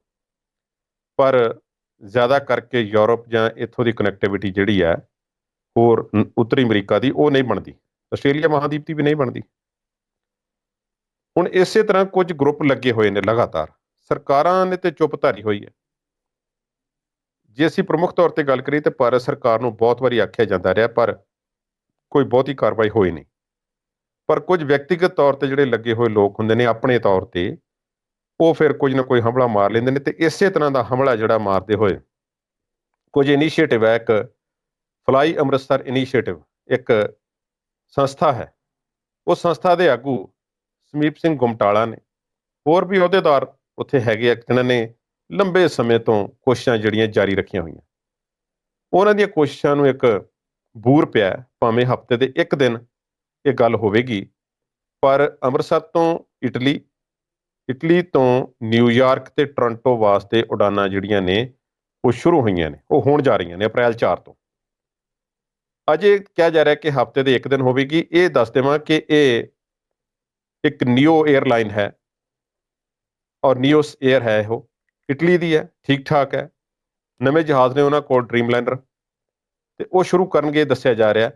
ਪਰ ਜ਼ਿਆਦਾ ਕਰਕੇ ਯੂਰਪ ਜਾਂ ਇੱਥੋਂ ਦੀ ਕਨੈਕਟੀਵਿਟੀ ਜਿਹੜੀ ਹੈ, ਹੋਰ ਉੱਤਰੀ ਅਮਰੀਕਾ ਦੀ ਉਹ ਨਹੀਂ ਬਣਦੀ। ਆਸਟ੍ਰੇਲੀਆ ਮਹਾਦੀਪ ਦੀ ਵੀ ਨਹੀਂ ਬਣਦੀ। ਹੁਣ ਇਸੇ ਤਰ੍ਹਾਂ ਕੁਝ ਗਰੁੱਪ ਲੱਗੇ ਹੋਏ ਨੇ ਲਗਾਤਾਰ। ਸਰਕਾਰਾਂ ਨੇ ਤੇ ਚੁੱਪ ਧਾਰੀ ਹੋਈ ਹੈ। ਜੇ ਅਸੀਂ ਪ੍ਰਮੁੱਖ ਤੌਰ ਤੇ ਗੱਲ ਕਰੀਏ ਤੇ ਭਾਰਤ ਸਰਕਾਰ ਨੂੰ ਬਹੁਤ ਵਾਰੀ ਆਖਿਆ ਜਾਂਦਾ ਰਿਹਾ, ਪਰ ਕੋਈ ਬਹੁਤੀ ਕਾਰਵਾਈ ਹੋਈ ਨਹੀਂ। ਪਰ ਕੁਝ ਵਿਅਕਤੀਗਤ ਤੌਰ ਤੇ ਜਿਹੜੇ ਲੱਗੇ ਹੋਏ ਲੋਕ ਹੁੰਦੇ ਨੇ ਆਪਣੇ ਤੌਰ ਤੇ, ਉਹ ਫਿਰ ਕੁਝ ਨਾ ਕੋਈ ਹਮਲਾ ਮਾਰ ਲੈਂਦੇ ਨੇ ਤੇ ਇਸੇ ਤਰ੍ਹਾਂ ਦਾ ਹਮਲਾ ਜਿਹੜਾ ਮਾਰਦੇ ਹੋਏ। ਕੁਝ ਇਨੀਸ਼ੀਏਟਿਵ ਹੈ, ਇੱਕ ਫਲਾਈ ਅੰਮ੍ਰਿਤਸਰ ਇਨੀਸ਼ੀਏਟਿਵ ਇੱਕ ਸੰਸਥਾ ਹੈ। ਉਹ ਸੰਸਥਾ ਦੇ ਆਗੂ ਸਮੀਪ ਸਿੰਘ ਗੁਮਟਾਲਾ ਨੇ। ਹੋਰ ਵੀ ਅਹੁਦੇਦਾਰ ਉੱਥੇ ਹੈਗੇ ਆ, ਜਿਨ੍ਹਾਂ ਨੇ ਲੰਬੇ ਸਮੇਂ ਤੋਂ ਕੋਸ਼ਿਸ਼ਾਂ ਜਿਹੜੀਆਂ ਜਾਰੀ ਰੱਖੀਆਂ ਹੋਈਆਂ। ਉਹਨਾਂ ਦੀਆਂ ਕੋਸ਼ਿਸ਼ਾਂ ਨੂੰ ਇੱਕ ਬੂਰ ਪਿਆ, ਭਾਵੇਂ ਹਫ਼ਤੇ ਦੇ ਇੱਕ ਦਿਨ ਇਹ ਗੱਲ ਹੋਵੇਗੀ। ਪਰ ਅੰਮ੍ਰਿਤਸਰ ਤੋਂ ਇਟਲੀ ਇਟਲੀ ਤੋਂ ਨਿਊਯਾਰਕ ਤੇ ਟੋਰਾਂਟੋ ਵਾਸਤੇ ਉਡਾਨਾਂ ਜਿਹੜੀਆਂ ਨੇ, ਉਹ ਸ਼ੁਰੂ ਹੋਈਆਂ ਨੇ, ਉਹ ਹੋਣ ਜਾ ਰਹੀਆਂ ਨੇ ਅਪ੍ਰੈਲ 4 ਤੋਂ। ਅਜੇ ਕਿਹਾ ਜਾ ਰਿਹਾ ਕਿ ਹਫ਼ਤੇ ਦੇ ਇੱਕ ਦਿਨ ਹੋਵੇਗੀ। ਇਹ ਦੱਸ ਦੇਵਾਂ ਕਿ ਇਹ ਇੱਕ ਨਿਓ 에ਅਰਲਾਈਨ ਹੈ। ਔਰ ਨਿਓਸ 에ਅਰ ਹੈ ਉਹ। ਇਟਲੀ ਦੀ ਹੈ ਠੀਕ ਠਾਕ ਹੈ। ਨਵੇਂ ਜਹਾਜ਼ ਨੇ ਉਹਨਾਂ ਕੋਲ ਡ੍ਰੀਮਲਾਈਨਰ ਤੇ ਉਹ ਸ਼ੁਰੂ ਕਰਨਗੇ, ਦੱਸਿਆ ਜਾ ਰਿਹਾ।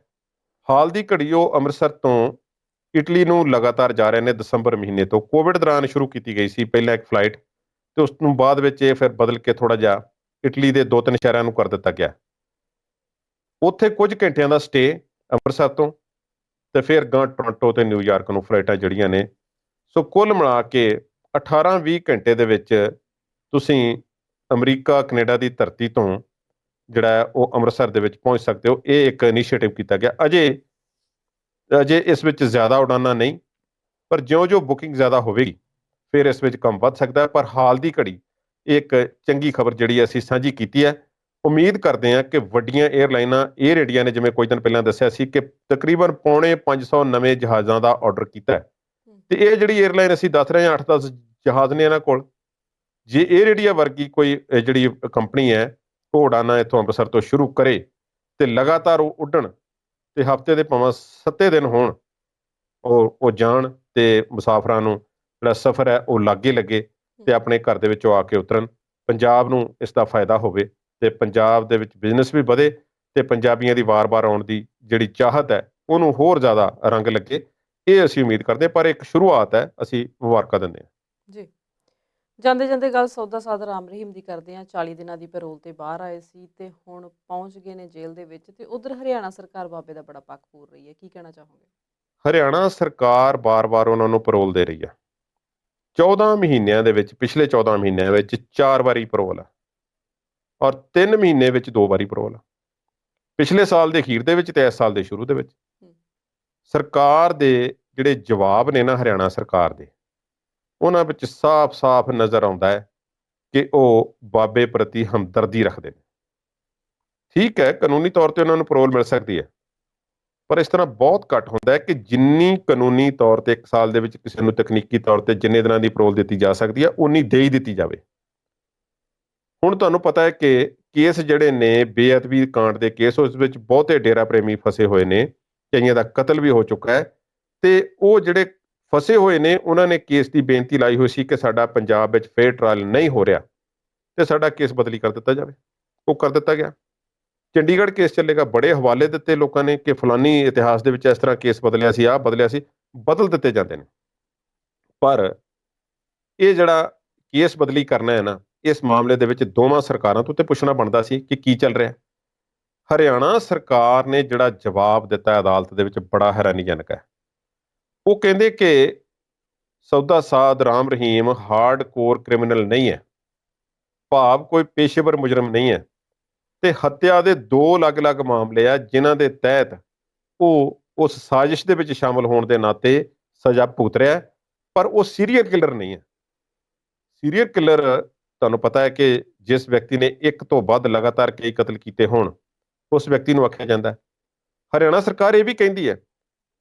ਹਾਲ ਦੀ ਘੜੀ ਉਹ ਅੰਮ੍ਰਿਤਸਰ ਤੋਂ ਇਟਲੀ ਨੂੰ ਲਗਾਤਾਰ ਜਾ ਰਹੇ ਨੇ ਦਸੰਬਰ ਮਹੀਨੇ ਤੋਂ। ਕੋਵਿਡ ਦੌਰਾਨ ਸ਼ੁਰੂ ਕੀਤੀ ਗਈ ਸੀ ਪਹਿਲਾਂ ਇੱਕ ਫਲਾਈਟ ਤੇ ਉਸ ਨੂੰ ਬਾਅਦ ਵਿੱਚ ਇਹ ਫਿਰ ਬਦਲ ਕੇ ਥੋੜਾ ਜਿਹਾ ਇਟਲੀ ਦੇ ਦੋ ਤਿੰਨ ਸ਼ਹਿਰਾਂ ਨੂੰ ਕਰ ਦਿੱਤਾ ਗਿਆ। ਉੱਥੇ ਕੁਝ ਘੰਟਿਆਂ ਦਾ ਸਟੇ ਅੰਮ੍ਰਿਤਸਰ ਤੋਂ ਤੇ ਫਿਰ ਗਾਂ ਟੋਰਾਂਟੋ ਤੇ ਨਿਊਯਾਰਕ ਨੂੰ ਫਲਾਈਟਾਂ ਜਿਹੜੀਆਂ ਨੇ। ਸੋ ਕੁੱਲ ਮਿਲਾ ਕੇ 18-20 ਘੰਟੇ ਦੇ ਵਿੱਚ ਤੁਸੀਂ ਅਮਰੀਕਾ, ਕੈਨੇਡਾ ਦੀ ਧਰਤੀ ਤੋਂ ਜਿਹੜਾ ਉਹ ਅੰਮ੍ਰਿਤਸਰ ਦੇ ਵਿੱਚ ਪਹੁੰਚ ਸਕਦੇ ਹੋ। ਇਹ ਇੱਕ ਇਨੀਸ਼ੀਏਟਿਵ ਕੀਤਾ ਗਿਆ। ਅਜੇ ਅਜੇ ਇਸ ਵਿੱਚ ਜ਼ਿਆਦਾ ਉਡਾਨਾਂ ਨਹੀਂ, ਪਰ ਜਿਉਂ-ਜਿਉਂ ਬੁਕਿੰਗ ਜ਼ਿਆਦਾ ਹੋਵੇਗੀ, ਫਿਰ ਇਸ ਵਿੱਚ ਕੰਮ ਵੱਧ ਸਕਦਾ ਪਰ ਹਾਲ ਦੀ ਘੜੀ ਇੱਕ ਚੰਗੀ ਖਬਰ ਜਿਹੜੀ ਅਸੀਂ ਸਾਂਝੀ ਕੀਤੀ ਹੈ। ਉਮੀਦ ਕਰਦੇ ਹਾਂ ਕਿ ਵੱਡੀਆਂ 에ਅਰਲਾਈਨਾਂ 에ਅਰ ਇੰਡੀਆ ਨੇ ਜਿਵੇਂ ਕੁਝ ਦਿਨ ਪਹਿਲਾਂ ਦੱਸਿਆ ਸੀ ਕਿ ਤਕਰੀਬਨ ਪੌਣੇ 500 ਨਵੇਂ ਜਹਾਜ਼ਾਂ ਦਾ ਆਰਡਰ ਕੀਤਾ ਹੈ। ਤੇ ਇਹ ਜਿਹੜੀ 에ਅਰਲਾਈਨ ਅਸੀਂ ਦੱਸ ਰਹੇ ਹਾਂ 8-10 ਜਹਾਜ਼ ਨੇ ਇਹਨਾਂ ਕੋਲ। ਜੇ 에ਅਰ ਇੰਡੀਆ ਵਰਗੀ ਕੋਈ ਜਿਹੜੀ ਕੰਪਨੀ ਹੈ ਉਹ ਉਡਾਨਾਂ ਇੱਥੋਂ ਅੰਮ੍ਰਿਤਸਰ ਤੋਂ ਸ਼ੁਰੂ ਕਰੇ ਤੇ ਲਗਾਤਾਰ ਉਹ ਉੱਡਣ ਤੇ ਹਫ਼ਤੇ ਦੇ ਭਾਵੇਂ 7 ਦਿਨ ਹੋਣ ਉਹ ਉਹ ਜਾਣ ਤੇ ਮੁਸਾਫਰਾਂ ਨੂੰ ਜਿਹੜਾ ਸਫ਼ਰ ਹੈ ਉਹ ਲਾਗੇ ਲੱਗੇ ਤੇ ਆਪਣੇ ਘਰ ਦੇ ਵਿੱਚੋਂ ਆ ਕੇ ਉਤਰਨ। ਪੰਜਾਬ ਨੂੰ ਇਸ ਦਾ ਫਾਇਦਾ ਹੋਵੇ ਤੇ ਪੰਜਾਬ ਦੇ ਵਿੱਚ ਬਿਜ਼ਨਸ ਵੀ ਵਧੇ ਤੇ ਪੰਜਾਬੀਆਂ ਦੀ ਵਾਰ-ਵਾਰ ਆਉਣ ਦੀ ਜਿਹੜੀ ਚਾਹਤ ਹੈ ਉਹਨੂੰ ਹੋਰ ਜ਼ਿਆਦਾ ਰੰਗ ਲੱਗੇ। ਇਹ ਅਸੀਂ ਉਮੀਦ ਕਰਦੇ ਪਰ ਇੱਕ ਸ਼ੁਰੂਆਤ ਹੈ ਅਸੀਂ ਮੁਬਾਰਕਾਂ ਦਿੰਦੇ ਹਾਂ। ਜੀ। ਜਾਂਦੇ ਜਾਂਦੇ ਗੱਲ ਸੌਦਾ ਸਾਦਰ ਰਾਮ ਰਹੀਮ ਦੀ ਕਰਦੇ ਹਾਂ। 40 ਦਿਨਾਂ ਦੀ ਪੈਰੋਲ ਤੇ ਬਾਹਰ ਆਏ ਸੀ ਤੇ ਹੁਣ ਪਹੁੰਚ ਗਏ ਨੇ ਜੇਲ੍ਹ ਦੇ ਵਿੱਚ ਤੇ ਉਧਰ ਹਰਿਆਣਾ ਸਰਕਾਰ ਬਾਬੇ ਦਾ ਬੜਾ ਪੱਖ ਪੂਰ ਰਹੀ ਹੈ। ਕੀ ਕਹਿਣਾ ਚਾਹੋਗੇ? ਹਰਿਆਣਾ ਸਰਕਾਰ ਬਾਰ-ਬਾਰ ਉਹਨਾਂ ਨੂੰ ਪੈਰੋਲ ਦੇ ਰਹੀ ਹੈ। 14 ਮਹੀਨਿਆਂ ਦੇ ਵਿੱਚ ਪਿਛਲੇ 14 ਮਹੀਨਿਆਂ ਵਿੱਚ 4 ਵਾਰੀ ਪੈਰੋਲ ਹੈ ਔਰ 3 ਮਹੀਨੇ ਵਿੱਚ 2 ਵਾਰੀ ਪੈਰੋਲ ਹੈ। ਪਿਛਲੇ ਸਾਲ ਦੇ ਅਖੀਰ ਦੇ ਵਿੱਚ ਤੇ ਇਸ ਸਾਲ ਦੇ ਸ਼ੁਰੂ ਦੇ ਵਿੱਚ। ਸਰਕਾਰ ਦੇ ਜਿਹੜੇ ਜਵਾਬ ਨੇ ਨਾ ਹਰਿਆਣਾ ਸਰਕਾਰ ਦੇ ਉਹਨਾਂ ਵਿੱਚ ਸਾਫ਼-ਸਾਫ਼ ਨਜ਼ਰ ਆਉਂਦਾ ਹੈ ਕਿ ਉਹ ਬਾਬੇ ਪ੍ਰਤੀ ਹਮਦਰਦੀ ਰੱਖਦੇ ਨੇ। ਠੀਕ ਹੈ, ਕਾਨੂੰਨੀ ਤੌਰ ਤੇ ਉਹਨਾਂ ਨੂੰ ਪਰੋਲ ਮਿਲ ਸਕਦੀ ਹੈ, ਪਰ ਇਸ ਤਰ੍ਹਾਂ ਬਹੁਤ ਘੱਟ ਹੁੰਦਾ ਹੈ ਕਿ ਜਿੰਨੀ ਕਾਨੂੰਨੀ ਤੌਰ ਤੇ ਇੱਕ ਸਾਲ ਦੇ ਵਿੱਚ ਕਿਸੇ ਨੂੰ ਤਕਨੀਕੀ ਤੌਰ ਤੇ ਜਿੰਨੇ ਦਿਨਾਂ ਦੀ ਪਰੋਲ ਦਿੱਤੀ ਜਾ ਸਕਦੀ ਹੈ ਉਨੀ ਦੇ ਹੀ ਦਿੱਤੀ ਜਾਵੇ। ਹੁਣ ਤੁਹਾਨੂੰ ਪਤਾ ਹੈ ਕਿ ਕੇਸ ਜਿਹੜੇ ਨੇ, ਬੇਅਦਬੀ ਕਾਂਡ ਦੇ ਕੇਸ, ਉਸ ਵਿੱਚ ਬਹੁਤੇ ਡੇਰਾ ਪ੍ਰੇਮੀ ਫਸੇ ਹੋਏ ਨੇ, ਕਈਆਂ ਦਾ ਕਤਲ ਵੀ ਹੋ ਚੁੱਕਾ ਹੈ, ਤੇ ਉਹ ਜਿਹੜੇ ਫਸੇ ਹੋਏ ਨੇ, ਉਹਨਾਂ ਨੇ ਕੇਸ ਦੀ ਬੇਨਤੀ ਲਾਈ ਹੋਈ ਸੀ ਕਿ ਸਾਡਾ ਪੰਜਾਬ ਵਿੱਚ ਫੇਅਰ ਟ੍ਰਾਇਲ ਨਹੀਂ ਹੋ ਰਿਹਾ ਤੇ ਸਾਡਾ ਕੇਸ ਬਦਲੀ ਕਰ ਦਿੱਤਾ ਜਾਵੇ। ਉਹ ਕਰ ਦਿੱਤਾ ਗਿਆ। ਚੰਡੀਗੜ੍ਹ ਕੇਸ ਚੱਲੇਗਾ। ਬੜੇ ਹਵਾਲੇ ਦਿੱਤੇ ਲੋਕਾਂ ਨੇ ਕਿ ਫਲਾਨੀ ਇਤਿਹਾਸ ਦੇ ਵਿੱਚ ਇਸ ਤਰ੍ਹਾਂ ਕੇਸ ਬਦਲਿਆ ਸੀ, ਆਹ ਬਦਲਿਆ ਸੀ, ਬਦਲ ਦਿੱਤੇ ਜਾਂਦੇ ਨੇ। ਪਰ ਇਹ ਜਿਹੜਾ ਕੇਸ ਬਦਲੀ ਕਰਨਾ ਹੈ ਨਾ, ਇਸ ਮਾਮਲੇ ਦੇ ਵਿੱਚ ਦੋਵਾਂ ਸਰਕਾਰਾਂ ਤੋਂ ਤੇ ਪੁੱਛਣਾ ਬਣਦਾ ਸੀ ਕਿ ਕੀ ਚੱਲ ਰਿਹਾ। ਹਰਿਆਣਾ ਸਰਕਾਰ ਨੇ ਜਿਹੜਾ ਜਵਾਬ ਦਿੱਤਾ ਅਦਾਲਤ ਦੇ ਵਿੱਚ, ਬੜਾ ਹੈਰਾਨੀਜਨਕ ਹੈ। ਉਹ ਕਹਿੰਦੇ ਕਿ ਸੌਦਾ ਸਾਦ ਰਾਮ ਰਹੀਮ ਹਾਰਡਕੋਰ ਕ੍ਰਿਮੀਨਲ ਨਹੀਂ ਹੈ। ਭਾਵ ਕੋਈ ਪੇਸ਼ੇਵਰ ਮੁਜਰਮ ਨਹੀਂ ਹੈ। ਤੇ ਹੱਤਿਆ ਦੇ ਦੋ ਅਲੱਗ-ਅਲੱਗ ਮਾਮਲੇ ਆ, ਜਿਨ੍ਹਾਂ ਦੇ ਤਹਿਤ ਉਹ ਉਸ ਸਾਜ਼ਿਸ਼ ਦੇ ਵਿੱਚ ਸ਼ਾਮਲ ਹੋਣ ਦੇ ਨਾਤੇ ਸਜ਼ਾ ਭੁਗਤ ਰਿਹਾ ਪਰ ਉਹ ਸੀਰੀਅਲ ਕਿਲਰ ਨਹੀਂ ਹੈ। ਸੀਰੀਅਲ ਕਿਲਰ ਤੁਹਾਨੂੰ ਪਤਾ ਹੈ ਕਿ ਜਿਸ ਵਿਅਕਤੀ ਨੇ ਇੱਕ ਤੋਂ ਵੱਧ ਲਗਾਤਾਰ ਕਈ ਕਤਲ ਕੀਤੇ ਹੋਣ, ਉਸ ਵਿਅਕਤੀ ਨੂੰ ਆਖਿਆ ਜਾਂਦਾ ਹਰਿਆਣਾ ਸਰਕਾਰ ਇਹ ਵੀ ਕਹਿੰਦੀ ਹੈ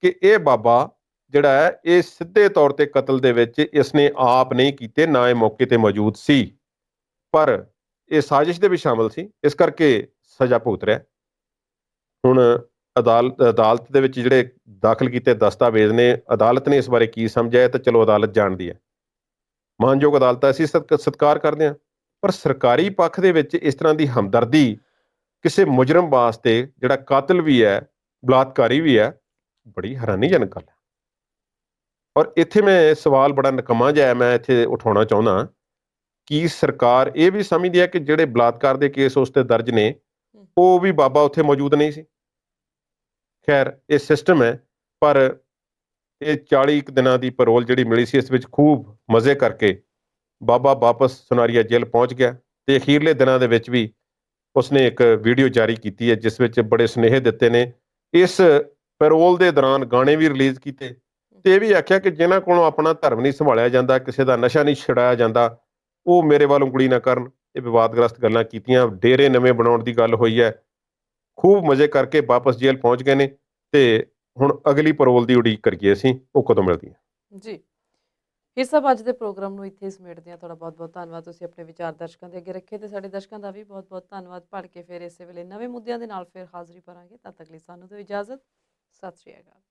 ਕਿ ਇਹ ਬਾਬਾ ਜਿਹੜਾ ਹੈ, ਇਹ ਸਿੱਧੇ ਤੌਰ ਤੇ ਕਤਲ ਦੇ ਵਿੱਚ ਇਸਨੇ ਆਪ ਨਹੀਂ ਕੀਤੇ, ਨਾ ਇਹ ਮੌਕੇ ਤੇ ਮੌਜੂਦ ਸੀ। ਪਰ ਇਹ ਸਾਜ਼ਿਸ਼ ਦੇ ਵਿੱਚ ਸ਼ਾਮਲ ਸੀ। ਇਸ ਕਰਕੇ ਸਜ਼ਾ ਭੁਗਤ ਰਿਹਾ। ਹੁਣ ਅਦਾਲਤ ਅਦਾਲਤ ਦੇ ਵਿੱਚ ਜਿਹੜੇ ਦਾਖਲ ਕੀਤੇ ਦਸਤਾਵੇਜ਼ ਨੇ, ਅਦਾਲਤ ਨੇ ਇਸ ਬਾਰੇ ਕੀ ਸਮਝਿਆ ਤਾਂ ਚਲੋ ਅਦਾਲਤ ਜਾਣਦੀ ਹੈ। ਮਾਨਯੋਗ ਅਦਾਲਤ ਅਸੀਂ ਸਤਿ- ਸਤਿਕਾਰ ਕਰਦੇ ਹਾਂ। ਪਰ ਸਰਕਾਰੀ ਪੱਖ ਦੇ ਵਿੱਚ ਇਸ ਤਰ੍ਹਾਂ ਦੀ ਹਮਦਰਦੀ ਕਿਸੇ ਮੁਜਰਮ ਵਾਸਤੇ ਜਿਹੜਾ ਕਾਤਲ ਵੀ ਹੈ, ਬਲਾਤਕਾਰੀ ਵੀ ਹੈ, ਬੜੀ ਹੈਰਾਨੀਜਨਕ ਗੱਲ ਹੈ। ਔਰ ਇੱਥੇ ਮੈਂ ਸਵਾਲ ਬੜਾ ਨਕਮਾ ਜਿਹਾ ਮੈਂ ਇੱਥੇ ਉਠਾਉਣਾ ਚਾਹੁੰਦਾ ਕੀ ਸਰਕਾਰ ਇਹ ਵੀ ਸਮਝਦੀ ਹੈ ਕਿ ਜਿਹੜੇ ਬਲਾਤਕਾਰ ਦੇ ਕੇਸ ਉਸ ਤੇ ਦਰਜ ਨੇ ਉਹ ਵੀ ਬਾਬਾ ਉੱਥੇ ਮੌਜੂਦ ਨਹੀਂ ਸੀ। ਖੈਰ ਇਹ ਸਿਸਟਮ ਹੈ ਪਰ ਇਹ 40 ਕੁ ਦਿਨਾਂ ਦੀ ਪਰੋਲ ਜਿਹੜੀ ਮਿਲੀ ਸੀ ਇਸ ਵਿੱਚ ਖੂਬ ਮਜ਼ੇ ਕਰਕੇ ਬਾਬਾ ਵਾਪਸ ਸੁਨਾਰੀਆ ਜੇਲ੍ਹ ਪਹੁੰਚ ਗਿਆ ਤੇ ਅਖੀਰਲੇ ਦਿਨਾਂ ਦੇ ਵਿੱਚ ਵੀ ਉਸਨੇ ਇੱਕ ਵੀਡੀਓ ਜਾਰੀ ਕੀਤੀ ਹੈ ਜਿਸ ਵਿੱਚ ਬੜੇ ਸੁਨੇਹੇ ਦਿੱਤੇ ਨੇ। ਇਸ ਪੈਰੋਲ ਦੇ ਦੌਰਾਨ ਗਾਣੇ ਵੀ ਰਿਲੀਜ਼ ਕੀਤੇ। ਤੇ ਇਹ ਵੀ ਆਖਿਆ ਕਿ ਜਿਨ੍ਹਾਂ ਕੋਲੋਂ ਆਪਣਾ ਧਰਮ ਨਹੀਂ ਸੰਭਾਲਿਆ ਜਾਂਦਾ, ਕਿਸੇ ਦਾ ਨਸ਼ਾ ਨਹੀਂ ਛੁਡਾਇਆ ਜਾਂਦਾ, ਉਹ ਮੇਰੇ ਵੱਲ ਉਂਗਲੀ ਨਾ ਕਰਨ। ਇਹ ਵਿਵਾਦਗ੍ਰਸਤ ਗੱਲਾਂ ਕੀਤੀਆਂ। ਡੇਰੇ ਨਵੇਂ ਬਣਾਉਣ ਦੀ ਗੱਲ ਹੋਈ ਹੈ। ਖੂਬ ਮਜ਼ੇ ਕਰਕੇ ਵਾਪਸ ਜੇਲ੍ਹ ਪਹੁੰਚ ਗਏ ਨੇ ਤੇ ਹੁਣ ਅਗਲੀ ਪਰੋਲ ਦੀ ਉਡੀਕ ਕਰੀਏ ਅਸੀਂ। ਉਹ ਕਦੋਂ ਮਿਲਦੀ ਹੈ? ਜੀ। ਇਹ ਸਭ ਅੱਜ ਦੇ ਪ੍ਰੋਗਰਾਮ ਨੂੰ ਇੱਥੇ ਹੀ ਸਮੇਟਦੇ ਹਾਂ। ਤੁਹਾਡਾ ਬਹੁਤ ਬਹੁਤ ਧੰਨਵਾਦ। ਤੁਸੀਂ ਆਪਣੇ ਵਿਚਾਰ ਦਰਸ਼ਕਾਂ ਦੇ ਅੱਗੇ ਰੱਖੇ ਤੇ ਸਾਡੇ ਦਰਸ਼ਕਾਂ ਦਾ ਵੀ ਬਹੁਤ ਬਹੁਤ ਧੰਨਵਾਦ। ਪੜ੍ਹ ਕੇ ਫਿਰ ਇਸੇ ਵੇਲੇ ਨਵੇਂ ਮੁੱਦਿਆਂ ਦੇ ਨਾਲ ਫਿਰ ਹਾਜ਼ਰੀ ਭਰਾਂਗੇ। ਤਦ ਤੱਕ ਲਈ ਸਾਨੂੰ ਦਿਓ ਇਜਾਜ਼ਤ। ਸਤਿ ਸ਼੍ਰੀ ਅਕਾਲ।